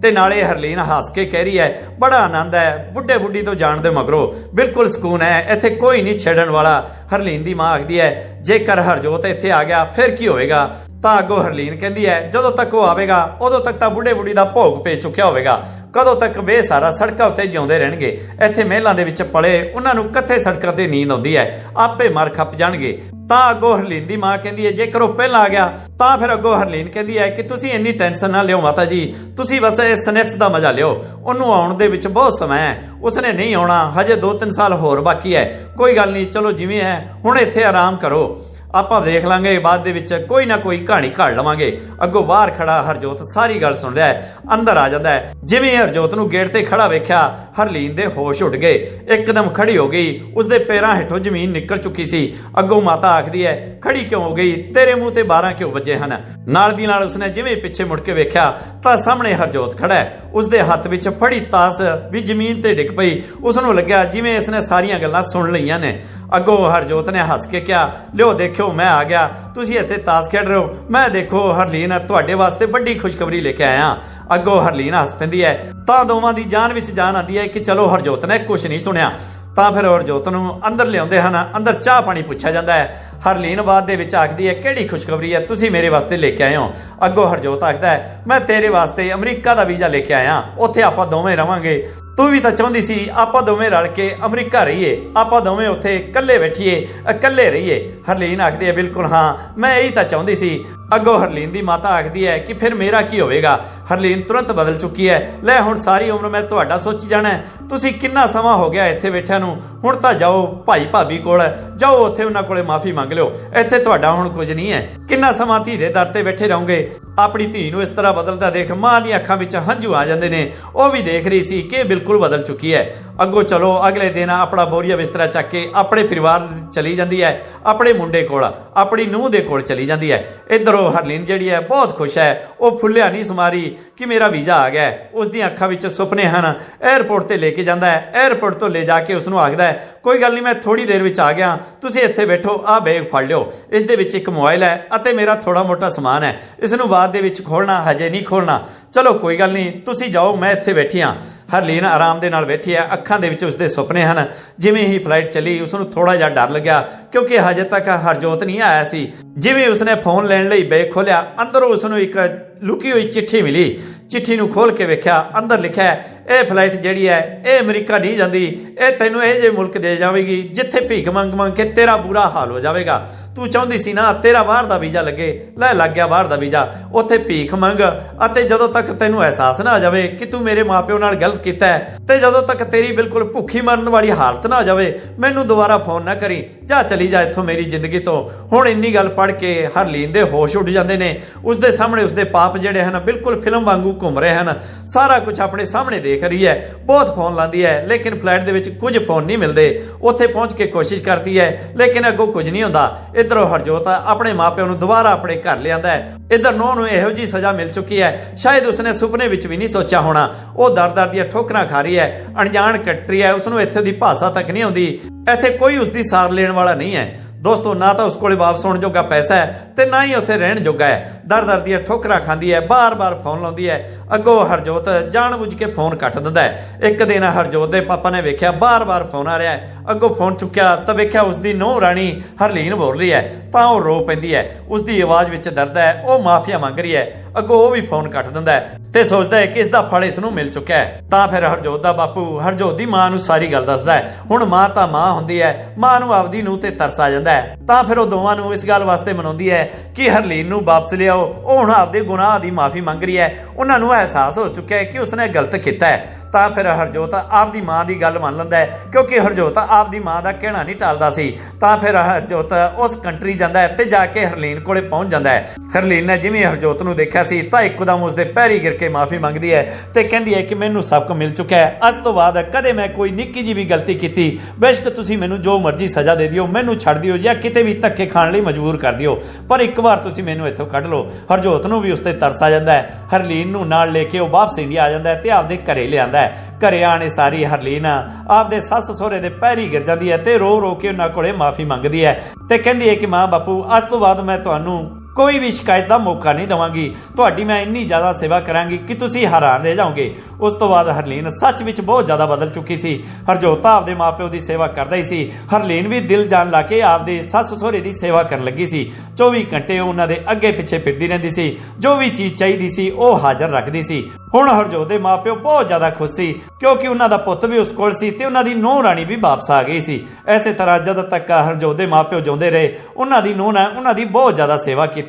ਤੇ ਨਾਲੇ ਹਰਲੀਨ ਹੱਸ ਕੇ ਕਹਿ ਰਹੀ ਹੈ, ਬੜਾ ਆਨੰਦ ਹੈ ਬੁੱਢੇ ਬੁੱਢੀ ਤੋਂ ਜਾਣ ਦੇ ਮਗਰੋਂ। ਬਿਲਕੁਲ ਸਕੂਨ ਹੈ, ਇੱਥੇ ਕੋਈ ਨਹੀਂ ਛੇੜਨ ਵਾਲਾ। ਹਰਲੀਨ ਦੀ ਮਾਂ ਆਖਦੀ ਹੈ, ਜੇਕਰ ਹਰਜੋਤ ਇੱਥੇ ਆ ਗਿਆ, ਫਿਰ ਕੀ ਹੋਵੇਗਾ? ਤਾਂ ਅੱਗੋਂ ਹਰਲੀਨ ਕਹਿੰਦੀ ਹੈ, ਜਦੋਂ ਤੱਕ ਉਹ ਆਵੇਗਾ, ਉਦੋਂ ਤੱਕ ਤਾਂ ਬੁੱਢੇ ਬੁੱਢੀ ਦਾ ਭੋਗ ਪੇ ਚੁੱਕਿਆ ਹੋਵੇਗਾ। ਕਦੋਂ ਤੱਕ ਬੇਸਾਰਾ ਸੜਕਾਂ ਉੱਤੇ ਜਿਉਂਦੇ ਰਹਿਣਗੇ। ਇੱਥੇ ਮਹਿਲਾਂ ਦੇ ਵਿੱਚ ਪਲੇ, ਉਹਨਾਂ ਨੂੰ ਕੱਥੇ ਸੜਕਾਂ ਤੇ ਨੀਂਦ ਆਉਂਦੀ ਹੈ। ਆਪੇ ਮਰ ਖੱਪ ਜਾਣਗੇ। ਤਾਂ ਅੱਗੋਂ ਹਰਲੀਨ ਦੀ ਮਾਂ ਕਹਿੰਦੀ ਹੈ, ਜੇਕਰ ਉਹ ਪਹਿਲਾਂ ਆ ਗਿਆ, ਤਾਂ ਫਿਰ ਅੱਗੋਂ ਹਰਲੀਨ ਕਹਿੰਦੀ ਹੈ ਕਿ ਤੁਸੀਂ ਇੰਨੀ ਟੈਨਸ਼ਨ ਨਾ ਲਿਓ ਮਾਤਾ ਜੀ। ਤੁਸੀਂ ਬਸ ਇਹ ਸਨੈਕਸ ਦਾ ਮਜ਼ਾ ਲਿਓ। ਉਹਨੂੰ ਆਉਣ ਦੇ ਵਿੱਚ ਬਹੁਤ ਸਮਾਂ ਹੈ। ਉਸਨੇ ਨਹੀਂ ਆਉਣਾ, ਹਜੇ 2-3 ਸਾਲ ਹੋਰ ਬਾਕੀ ਹੈ। ਕੋਈ ਗੱਲ ਨਹੀਂ, ਚਲੋ ਜਿਵੇਂ ਹੈ, ਹੁਣ ਇੱਥੇ ਆਰਾਮ ਕਰੋ। ਆਪਾਂ ਵੇਖ ਲਾਂਗੇ, ਬਾਅਦ ਦੇ ਵਿੱਚ ਕੋਈ ਨਾ ਕੋਈ ਕਹਾਣੀ ਘੜ ਲਵਾਂਗੇ। ਅੱਗੋਂ ਬਾਹਰ ਖੜਾ ਹਰਜੋਤ ਸਾਰੀ ਗੱਲ ਸੁਣ ਰਿਹਾ ਹੈ, ਅੰਦਰ ਆ ਜਾਂਦਾ ਹੈ। ਜਿਵੇਂ ਹਰਜੋਤ ਨੂੰ ਗੇਟ ਤੇ ਖੜਾ ਵੇਖਿਆ, ਹਰਲੀਨ ਦੇ ਹੋਸ਼ ਉੱਡ ਗਏ। ਇੱਕਦਮ ਖੜੀ ਹੋ ਗਈ, ਉਸਦੇ ਪੈਰਾਂ ਹੇਠੋਂ ਜ਼ਮੀਨ ਨਿਕਲ ਚੁੱਕੀ ਸੀ। ਅੱਗੋਂ ਮਾਤਾ ਆਖਦੀ ਹੈ, ਖੜੀ ਕਿਉਂ ਹੋ ਗਈ? ਤੇਰੇ ਮੂੰਹ ਤੇ 12 ਕਿਉਂ ਵੱਜੇ ਹਨ? ਨਾਲ ਦੀ ਨਾਲ ਉਸਨੇ ਜਿਵੇਂ ਪਿੱਛੇ ਮੁੜ ਕੇ ਵੇਖਿਆ, ਤਾਂ ਸਾਹਮਣੇ ਹਰਜੋਤ ਖੜਾ ਹੈ। ਉਸਦੇ ਹੱਥ ਵਿੱਚ ਫੜੀ ਤਾਸ ਵੀ ਜ਼ਮੀਨ ਤੇ ਡਿੱਗ ਪਈ। ਉਸ ਨੂੰ ਲੱਗਿਆ ਜਿਵੇਂ ਇਸਨੇ ਸਾਰੀਆਂ ਗੱਲਾਂ ਸੁਣ ਲਈਆਂ ਨੇ। ਅੱਗੋਂ ਹਰਜੋਤ ਨੇ ਹੱਸ ਕੇ ਕਿਹਾ, ਲਿਓ ਦੇਖਿਓ, ਮੈਂ ਆ ਗਿਆ। ਤੁਸੀਂ ਇੱਥੇ ਤਾਸ਼ ਖੇਡ ਰਹੇ ਹੋ। ਮੈਂ ਦੇਖੋ, ਹਰਲੀਨ ਤੁਹਾਡੇ ਵਾਸਤੇ ਵੱਡੀ ਖੁਸ਼ਖਬਰੀ ਲੈ ਕੇ ਆਇਆ। ਅੱਗੋਂ ਹਰਲੀਨ ਹੱਸ ਪੈਂਦੀ ਹੈ। ਤਾਂ ਦੋਵਾਂ ਦੀ ਜਾਨ ਵਿੱਚ ਜਾਨ ਆਉਂਦੀ ਹੈ ਕਿ ਚਲੋ, ਹਰਜੋਤ ਨੇ ਕੁਝ ਨਹੀਂ ਸੁਣਿਆ। ਤਾਂ ਫਿਰ ਹਰਜੋਤ ਨੂੰ ਅੰਦਰ ਲਿਆਉਂਦੇ ਹਨ। ਅੰਦਰ ਚਾਹ ਪਾਣੀ ਪੁੱਛਿਆ ਜਾਂਦਾ ਹੈ। ਹਰਲੀਨ ਬਾਦ ਦੇ ਵਿੱਚ ਆਖਦੀ ਹੈ, ਕਿਹੜੀ ਖੁਸ਼ਖਬਰੀ ਹੈ? ਤੁਸੀਂ ਮੇਰੇ ਵਾਸਤੇ ਲੈ ਕੇ ਆਏ ਹੋ। ਅੱਗੋਂ ਹਰਜੋਤ ਆਖਦਾ ਹੈ, ਮੈਂ ਤੇਰੇ ਵਾਸਤੇ ਅਮਰੀਕਾ ਦਾ ਵੀਜ਼ਾ ਲੈ ਕੇ ਆਇਆ। ਉੱਥੇ ਆਪਾਂ ਦੋਵੇਂ ਰਵਾਂਗੇ। ਤੂੰ ਵੀ ਤਾਂ ਚਾਹੁੰਦੀ ਸੀ, ਆਪਾਂ ਦੋਵੇਂ ਰਲ ਕੇ ਅਮਰੀਕਾ ਰਹੀਏ। ਆਪਾਂ ਦੋਵੇਂ ਉੱਥੇ ਇਕੱਲੇ ਬੈਠੀਏ, ਇਕੱਲੇ ਰਹੀਏ। ਹਰਲੀਨ ਆਖਦੀ ਹੈ, ਬਿਲਕੁਲ ਹਾਂ, ਮੈਂ ਇਹੀ ਤਾਂ ਚਾਹੁੰਦੀ ਸੀ। ਅੱਗੋਂ ਹਰਲੀਨ ਦੀ ਮਾਤਾ ਆਖਦੀ ਹੈ ਕਿ, ਫਿਰ ਮੇਰਾ ਕੀ ਹੋਵੇਗਾ? ਹਰਲੀਨ ਤੁਰੰਤ ਬਦਲ ਚੁੱਕੀ ਹੈ, ਲੈ ਹੁਣ ਸਾਰੀ ਉਮਰ ਮੈਂ ਤੁਹਾਡਾ ਸੋਚੀ ਜਾਣਾ ਤੁਸੀਂ ਕਿੰਨਾ ਸਮਾਂ ਹੋ ਗਿਆ ਇੱਥੇ ਬੈਠਿਆਂ ਨੂੰ? ਹੁਣ ਤਾਂ ਜਾਓ ਭਾਈ ਭਾਬੀ ਕੋਲ, ਜਾਓ ਉੱਥੇ ਉਹਨਾਂ ਕੋਲੇ ਮਾਫੀ ਮੰਗ ਲਿਓ। ਇੱਥੇ ਤੁਹਾਡਾ ਹੁਣ ਕੁਝ ਨਹੀਂ ਹੈ। ਕਿੰਨਾ ਸਮਾਂ ਧੀ ਦੇ ਦਰ ਤੇ ਬੈਠੇ ਰਹੋਗੇ? ਆਪਣੀ ਧੀ ਨੂੰ ਇਸ ਤਰ੍ਹਾਂ ਬਦਲਦਾ ਦੇਖ ਮਾਂ ਦੀਆਂ ਅੱਖਾਂ ਵਿੱਚ ਹੰਝੂ ਆ ਜਾਂਦੇ ਨੇ। ਉਹ ਵੀ ਦੇਖ ਰਹੀ ਸੀ ਕਿ ਬਿਲਕੁਲ ਬਦਲ ਚੁੱਕੀ ਹੈ। ਅੱਗੋਂ ਚਲੋ, ਅਗਲੇ ਦਿਨ ਆਪਣਾ ਬੋਰੀਆ ਬਿਸਤਰਾ ਚੱਕ ਕੇ ਆਪਣੇ ਪਰਿਵਾਰ ਚਲੀ ਜਾਂਦੀ ਹੈ। ਆਪਣੇ ਮੁੰਡੇ ਕੋਲ, ਆਪਣੀ ਨੂੰਹ ਦੇ ਕੋਲ ਚਲੀ ਜਾਂਦੀ ਹੈ। ਇਧਰੋਂ ਹਰਲੀਨ ਜਿਹੜੀ ਹੈ ਬਹੁਤ ਖੁਸ਼ ਹੈ। ਉਹ ਫੁੱਲਿਆ ਨਹੀਂ ਸਮਾਰੀ ਕਿ ਮੇਰਾ ਵੀਜ਼ਾ ਆ ਗਿਆ ਹੈ। ਉਸ ਦੀਆਂ ਅੱਖਾਂ ਵਿੱਚ ਸੁਪਨੇ ਹਨ। 에ਅਰਪੋਰਟ ਤੇ ਲੈ ਕੇ ਜਾਂਦਾ ਹੈ। 에ਅਰਪੋਰਟ ਤੋਂ ਲੈ ਜਾ ਕੇ ਉਸ ਨੂੰ ਆਖਦਾ ਹੈ, ਕੋਈ ਗੱਲ ਨਹੀਂ ਮੈਂ ਥੋੜੀ ਦੇਰ ਵਿੱਚ ਆ ਗਿਆ। ਤੁਸੀਂ ਇੱਥੇ ਬੈਠੋ ਆਹ ਬੈਗ ਫੜ ਲਿਓ। ਇਸ ਦੇ ਵਿੱਚ ਇੱਕ ਮੋਬਾਈਲ ਹੈ ਅਤੇ ਮੇਰਾ ਥੋੜਾ ਮੋਟਾ ਸਮਾਨ ਹੈ। ਇਸ ਨੂੰ ਬਾਅਦ ਦੇ ਵਿੱਚ ਖੋਲਣਾ ਹਜੇ ਨਹੀਂ ਖੋਲਣਾ ਚਲੋ, ਕੋਈ ਗੱਲ ਨਹੀਂ। ਤੁਸੀਂ ਜਾਓ, ਮੈਂ ਇੱਥੇ ਬੈਠੀ ਹਾਂ। ਹਰਲੀਨ ਆਰਾਮ ਦੇ ਨਾਲ ਬੈਠੀ ਹੈ। ਅੱਖਾਂ ਦੇ ਵਿੱਚ ਉਸਦੇ ਸੁਪਨੇ ਹਨ। ਜਿਵੇਂ ਹੀ ਫਲਾਈਟ ਚੱਲੀ ਉਸ ਨੂੰ ਥੋੜਾ ਜਿਹਾ ਡਰ ਲੱਗਿਆ, ਕਿਉਂਕਿ ਹਜੇ ਤੱਕ ਹਰਜੋਤ ਨਹੀਂ ਆਇਆ ਸੀ। ਜਿਵੇਂ ਉਸਨੇ ਫੋਨ ਲੈਣ ਲਈ ਬੈਗ ਖੋਲਿਆ ਅੰਦਰੋਂ ਉਸ ਨੂੰ ਇੱਕ ਲੁਕੀ ਹੋਈ ਚਿੱਠੀ ਮਿਲੀ। ਚਿੱਠੀ ਨੂੰ ਖੋਲ ਕੇ ਵੇਖਿਆ, ਅੰਦਰ ਲਿਖਿਆ ਇਹ ਫਲਾਈਟ ਜਿਹੜੀ ਹੈ, ਇਹ ਅਮਰੀਕਾ ਨਹੀਂ ਜਾਂਦੀ, ਇਹ ਤੈਨੂੰ ਇਹ ਜੇ ਮੁਲਕ ਦੇ ਜਾਵੇਗੀ, ਜਿੱਥੇ ਭੀਖ ਮੰਗ ਮੰਗ ਕੇ ਤੇਰਾ ਬੁਰਾ ਹਾਲ ਹੋ ਜਾਵੇਗਾ। ਤੂੰ ਚਾਹੁੰਦੀ ਸੀ ਨਾ, ਤੇਰਾ ਬਾਹਰ ਦਾ ਵੀਜ਼ਾ ਲੱਗੇ, ਲੈ ਲੱਗ ਗਿਆ ਬਾਹਰ ਦਾ ਵੀਜ਼ਾ। ਉੱਥੇ ਭੀਖ ਮੰਗ, ਅਤੇ ਜਦੋਂ ਤੱਕ ਤੈਨੂੰ ਅਹਿਸਾਸ ਨਾ ਆ ਜਾਵੇ ਕਿ ਤੂੰ ਮੇਰੇ ਮਾਪਿਓ ਨਾਲ ਗਲਤ ਕੀਤਾ ਹੈ, ਤੇ ਜਦੋਂ ਤੱਕ ਤੇਰੀ ਬਿਲਕੁਲ ਭੁੱਖੀ ਮਰਨ ਵਾਲੀ ਹਾਲਤ ਨਾ ਆ ਜਾਵੇ, ਮੈਨੂੰ ਦੁਬਾਰਾ ਫੋਨ ਨਾ ਕਰੀ। ਜਾ ਚਲੀ ਜਾ ਇੱਥੋਂ ਮੇਰੀ ਜ਼ਿੰਦਗੀ ਤੋਂ। ਹੁਣ ਇੰਨੀ ਗੱਲ ਪੜ ਕੇ ਹਰਲੀਨ ਦੇ ਹੋਸ਼ ਉੱਡ ਜਾਂਦੇ ਨੇ। ਉਸਦੇ ਸਾਹਮਣੇ ਉਸਦੇ ਪਾਪ ਜਿਹੜੇ ਹਨ, ਬਿਲਕੁਲ ਫਿਲਮ ਵਾਂਗੂ ਘੁੰਮ ਰਹੇ ਹਨ। ਸਾਰਾ ਕੁਝ ਆਪਣੇ ਸਾਹਮਣੇ ਦੇਖ ਰਹੀ ਹੈ। ਬਹੁਤ ਫੋਨ ਲਾਉਂਦੀ ਹੈ, ਲੇਕਿਨ ਫਲੈਟ ਦੇ ਵਿੱਚ ਕੁਝ ਫੋਨ ਨਹੀਂ ਮਿਲਦੇ। ਉੱਥੇ ਪਹੁੰਚ ਕੇ ਕੋਸ਼ਿਸ਼ ਕਰਦੀ ਹੈ, ਲੇਕਿਨ ਅੱਗੋਂ ਕੁਝ ਨਹੀਂ ਹੁੰਦਾ। ਇਧਰੋਂ ਹਰਜੋਤ ਆਪਣੇ ਮਾਪਿਆਂ ਨੂੰ ਦੁਬਾਰਾ ਆਪਣੇ ਘਰ ਲਿਆਂਦਾ ਹੈ। ਇਧਰ ਨੌ ਨੂੰ ਇਹੋ ਜੀ ਸਜ਼ਾ ਮਿਲ ਚੁੱਕੀ ਹੈ। ਸ਼ਾਇਦ ਉਸਨੇ ਸੁਪਨੇ ਵਿੱਚ ਵੀ ਨਹੀਂ ਸੋਚਿਆ ਹੋਣਾ। ਉਹ ਦਰ-ਦਰ ਦੀਆਂ ਠੋਕਰਾਂ ਖਾ ਰਹੀ ਹੈ। ਅਣਜਾਣ ਕੱਟਰੀ ਹੈ। ਉਸ ਨੂੰ ਇੱਥੇ ਦੀ ਭਾਸ਼ਾ ਤੱਕ ਨਹੀਂ ਆਉਂਦੀ। ਇੱਥੇ ਕੋਈ ਉਸ ਦੀ ਸਾਰ ਲੈਣ ਵਾਲਾ ਨਹੀਂ ਹੈ। ਦੋਸਤੋ, ਨਾ ਤਾਂ ਉਸ ਕੋਲੇ ਵਾਪਸ ਆਉਣ ਜੋਗਾ ਪੈਸਾ ਹੈ ਤੇ ਨਾ ਹੀ ਉੱਥੇ ਰਹਿਣ ਜੋਗਾ ਹੈ। ਦਰ ਦਰ ਦੀਆਂ ਠੋਕਰਾਂ ਖਾਂਦੀ ਹੈ, ਬਾਰ-ਬਾਰ ਫੋਨ ਲਾਉਂਦੀ ਹੈ। ਅੱਗੋਂ ਹਰਜੋਤ ਜਾਣਬੁੱਝ ਕੇ ਫੋਨ ਕੱਟ ਦਿੰਦਾ ਹੈ। ਇੱਕ ਦਿਨ ਹਰਜੋਤ ਦੇ ਪਾਪਾ ਨੇ ਵੇਖਿਆ, ਬਾਰ-ਬਾਰ ਫੋਨ ਆ ਰਿਹਾ ਹੈ। ਅੱਗੋਂ ਫੋਨ ਚੁੱਕਿਆ ਤਾਂ ਵੇਖਿਆ ਉਸ ਦੀ ਨੂੰਹ ਰਾਣੀ ਹਰਲੀਨ ਬੋਲ ਰਹੀ ਹੈ, ਤਾਂ ਉਹ ਰੋ ਪੈਂਦੀ ਹੈ। ਉਸ ਦੀ ਆਵਾਜ਼ ਵਿੱਚ ਦਰਦ ਹੈ, ਉਹ ਮਾਫੀਆ ਮੰਗ ਰਹੀ ਹੈ। ਅੱਗੋਂ ਉਹ ਵੀ ਫੋਨ ਕੱਟ ਦਿੰਦਾ ਹੈ ਤੇ ਸੋਚਦਾ ਹੈ ਕਿ ਇਸ ਦਾ ਫਲ ਇਸ ਨੂੰ ਮਿਲ ਚੁੱਕਾ ਹੈ। ਤਾਂ ਫਿਰ ਹਰਜੋਤ ਦਾ ਬਾਪੂ ਹਰਜੋਤ ਦੀ ਮਾਂ ਨੂੰ ਸਾਰੀ ਗੱਲ ਦੱਸਦਾ ਹੈ। ਹੁਣ ਮਾਂ ਤਾਂ ਮਾਂ ਹੁੰਦੀ ਹੈ, ਮਾਂ ਨੂੰ ਆਪਦੀ ਨੂੰ ਤੇ ਤਰਸ ਆ ਜਾਂਦਾ ਹੈ। ਤਾਂ ਫਿਰ ਉਹ ਦੋਵਾਂ ਨੂੰ ਇਸ ਗੱਲ ਵਾਸਤੇ ਮਨਾਉਂਦੀ ਹੈ ਕਿ ਹਰਲੀਨ ਨੂੰ ਵਾਪਸ ਲਿਆਓ। ਉਹ ਹੁਣ ਆਪਦੇ ਗੁਨਾਹ ਦੀ ਮਾਫੀ ਮੰਗ ਰਹੀ ਹੈ। ਉਹਨਾਂ ਨੂੰ ਅਹਿਸਾਸ ਹੋ ਚੁੱਕਿਆ ਹੈ ਕਿ ਉਸਨੇ ਗਲਤ ਕੀਤਾ ਹੈ। ਤਾਂ ਫਿਰ ਹਰਜੋਤ ਆਪਦੀ ਮਾਂ ਦੀ ਗੱਲ ਮੰਨ ਲੈਂਦਾ ਹੈ, ਕਿਉਂਕਿ ਹਰਜੋਤ ਆਪਦੀ ਮਾਂ ਦਾ ਕਹਿਣਾ ਨਹੀਂ ਟਾਲਦਾ ਸੀ। ਤਾਂ ਫਿਰ ਹਰਜੋਤ ਉਸ ਕੰਟਰੀ ਜਾਂਦਾ ਹੈ ਤੇ ਜਾ ਕੇ ਹਰਲੀਨ ਕੋਲੇ ਪਹੁੰਚ ਜਾਂਦਾ ਹੈ। ਹਰਲੀਨ ਨੇ ਜਿਵੇਂ ਹਰਜੋਤ ਨੂੰ ਦੇਖਿਆ ਸੀ, ਤਾਂ ਇੱਕਦਮ ਉਸਦੇ ਪੈਰੀ ਗਿਰ ਕੇ ਮਾਫੀ ਮੰਗਦੀ ਹੈ ਤੇ ਕਹਿੰਦੀ ਹੈ ਕਿ ਮੈਨੂੰ ਸਬਕ ਮਿਲ ਚੁੱਕਾ ਹੈ। ਅੱਜ ਤੋਂ ਬਾਅਦ ਕਦੇ ਮੈਂ ਕੋਈ ਨਿੱਕੀ ਜਿਹੀ ਵੀ ਗਲਤੀ ਕੀਤੀ, ਬੇਸ਼ੱਕ ਤੁਸੀਂ ਮੈਨੂੰ ਜੋ ਮਰਜ਼ੀ ਸਜ਼ਾ ਦੇ ਦਿਓ, ਮੈਨੂੰ ਛੱਡ ਦਿਓ ਜਾਂ ਕਿਤੇ ਵੀ ਧੱਕੇ ਖਾਣ ਲਈ ਮਜਬੂਰ ਕਰ ਦਿਓ, ਪਰ ਇੱਕ ਵਾਰ ਤੁਸੀਂ ਮੈਨੂੰ ਇੱਥੋਂ ਕੱਢ ਲਓ। ਹਰਜੋਤ ਨੂੰ ਵੀ ਉਸ ਤੇ ਤਰਸ ਆ ਜਾਂਦਾ ਹੈ। ਹਰਲੀਨ ਨੂੰ ਨਾਲ ਲੈ ਕੇ ਉਹ ਵਾਪਸ ਇੰਡੀਆ ਆ ਜਾਂਦਾ ਹੈ ਤੇ ਆਪਦੇ ਘਰੇ ਲਿਆਂਦਾ ਹੈ। ਘਰੇ ਆਣੇ ਸਾਰੀ ਹਰਲੀਨ ਆਪਦੇ ਸੱਸ ਸਹੁਰੇ ਦੇ ਪੈਰੀ ਗਿਰ ਜਾਂਦੀ ਹੈ ਤੇ ਰੋ ਰੋ ਕੇ ਉਹਨਾਂ ਕੋਲੇ ਮਾਫੀ ਮੰਗਦੀ ਹੈ। ਤੇ ਕਹਿੰਦੀ ਹੈ ਕਿ ਮਾਂ ਬਾਪੂ, ਅੱਜ ਤੋਂ ਬਾਅਦ ਮੈਂ ਤੁਹਾਨੂੰ ਕੋਈ ਵੀ ਸ਼ਿਕਾਇਤ ਦਾ ਮੌਕਾ ਨਹੀਂ ਦਵਾਂਗੀ। ਤੁਹਾਡੀ ਮੈਂ ਇੰਨੀ ਜ਼ਿਆਦਾ ਸੇਵਾ ਕਰਾਂਗੀ ਕਿ ਤੁਸੀਂ ਹੈਰਾਨ ਰਹਿ ਜਾਓਗੇ। ਉਸ ਤੋਂ ਬਾਅਦ ਹਰਲੀਨ ਸੱਚ ਵਿੱਚ ਬਹੁਤ ਜ਼ਿਆਦਾ ਬਦਲ ਚੁੱਕੀ ਸੀ। ਹਰਜੋਤਾ ਆਪਦੇ ਮਾਪਿਓ ਦੀ ਸੇਵਾ ਕਰਦਾ ਹੀ ਸੀ। ਹਰਲੀਨ ਵੀ ਦਿਲ ਜਾਨ ਲਾ ਕੇ ਆਪਦੇ ਸੱਸ ਸਹੁਰੇ ਦੀ ਸੇਵਾ ਕਰਨ ਲੱਗੀ ਸੀ। 24 ਘੰਟੇ ਉਹਨਾਂ ਦੇ ਅੱਗੇ ਪਿੱਛੇ ਫਿਰਦੀ ਰਹਿੰਦੀ ਸੀ। ਜੋ ਵੀ ਚੀਜ਼ ਚਾਹੀਦੀ ਸੀ, ਉਹ ਹਾਜ਼ਰ ਰੱਖਦੀ ਸੀ। ਹੁਣ ਹਰਜੋਤ ਦੇ ਮਾਪਿਓ ਬਹੁਤ ਜ਼ਿਆਦਾ ਖੁਸ਼ ਸੀ, ਕਿਉਂਕਿ ਉਹਨਾਂ ਦਾ ਪੁੱਤ ਵੀ ਉਸ ਕੋਲ ਸੀ ਤੇ ਉਹਨਾਂ ਦੀ ਨੂੰਹ ਰਾਣੀ ਵੀ ਵਾਪਸ ਆ ਗਈ ਸੀ। ਐਸੇ ਤਰ੍ਹਾਂ ਜਦੋਂ ਤੱਕ ਹਰਜੋਤ ਦੇ ਮਾਪਿਓ ਜਿਉਂਦੇ ਰਹੇ, ਉਹਨਾਂ ਦੀ ਨੂੰਹ ਨੇ ਉਹਨਾਂ ਦੀ ਬਹੁਤ ਜ਼ਿਆਦਾ ਸੇਵਾ ਕੀਤੀ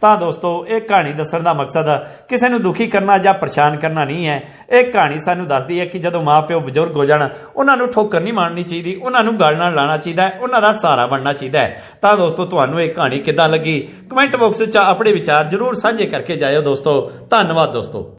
ਤਾਂ ਦੋਸਤੋ, ਇਹ ਕਹਾਣੀ ਦੱਸਣ ਦਾ ਮਕਸਦ ਕਿਸੇ ਨੂੰ ਦੁਖੀ ਕਰਨਾ ਜਾਂ ਪਰੇਸ਼ਾਨ ਕਰਨਾ ਨਹੀਂ ਹੈ। ਇਹ ਕਹਾਣੀ ਸਾਨੂੰ ਦੱਸਦੀ ਹੈ ਕਿ ਜਦੋਂ ਮਾਪਿਓ ਬਜ਼ੁਰਗ ਹੋ ਜਾਣ, ਉਹਨਾਂ ਨੂੰ ਠੋਕਰ ਨਹੀਂ ਮਾਰਨੀ ਚਾਹੀਦੀ, ਉਹਨਾਂ ਨੂੰ ਗੱਲ ਨਾਲ ਲਾਣਾ ਚਾਹੀਦਾ ਹੈ, ਉਹਨਾਂ ਦਾ ਸਹਾਰਾ ਬਣਨਾ ਚਾਹੀਦਾ ਹੈ। ਤਾਂ ਦੋਸਤੋ, ਤੁਹਾਨੂੰ ਇਹ ਕਹਾਣੀ ਕਿੱਦਾਂ ਲੱਗੀ? ਕਮੈਂਟ ਬਾਕਸ ਵਿੱਚ ਆਪਣੇ ਵਿਚਾਰ ਜ਼ਰੂਰ ਸਾਂਝੇ ਕਰਕੇ ਜਾਇਓ ਦੋਸਤੋ। ਧੰਨਵਾਦ ਦੋਸਤੋ।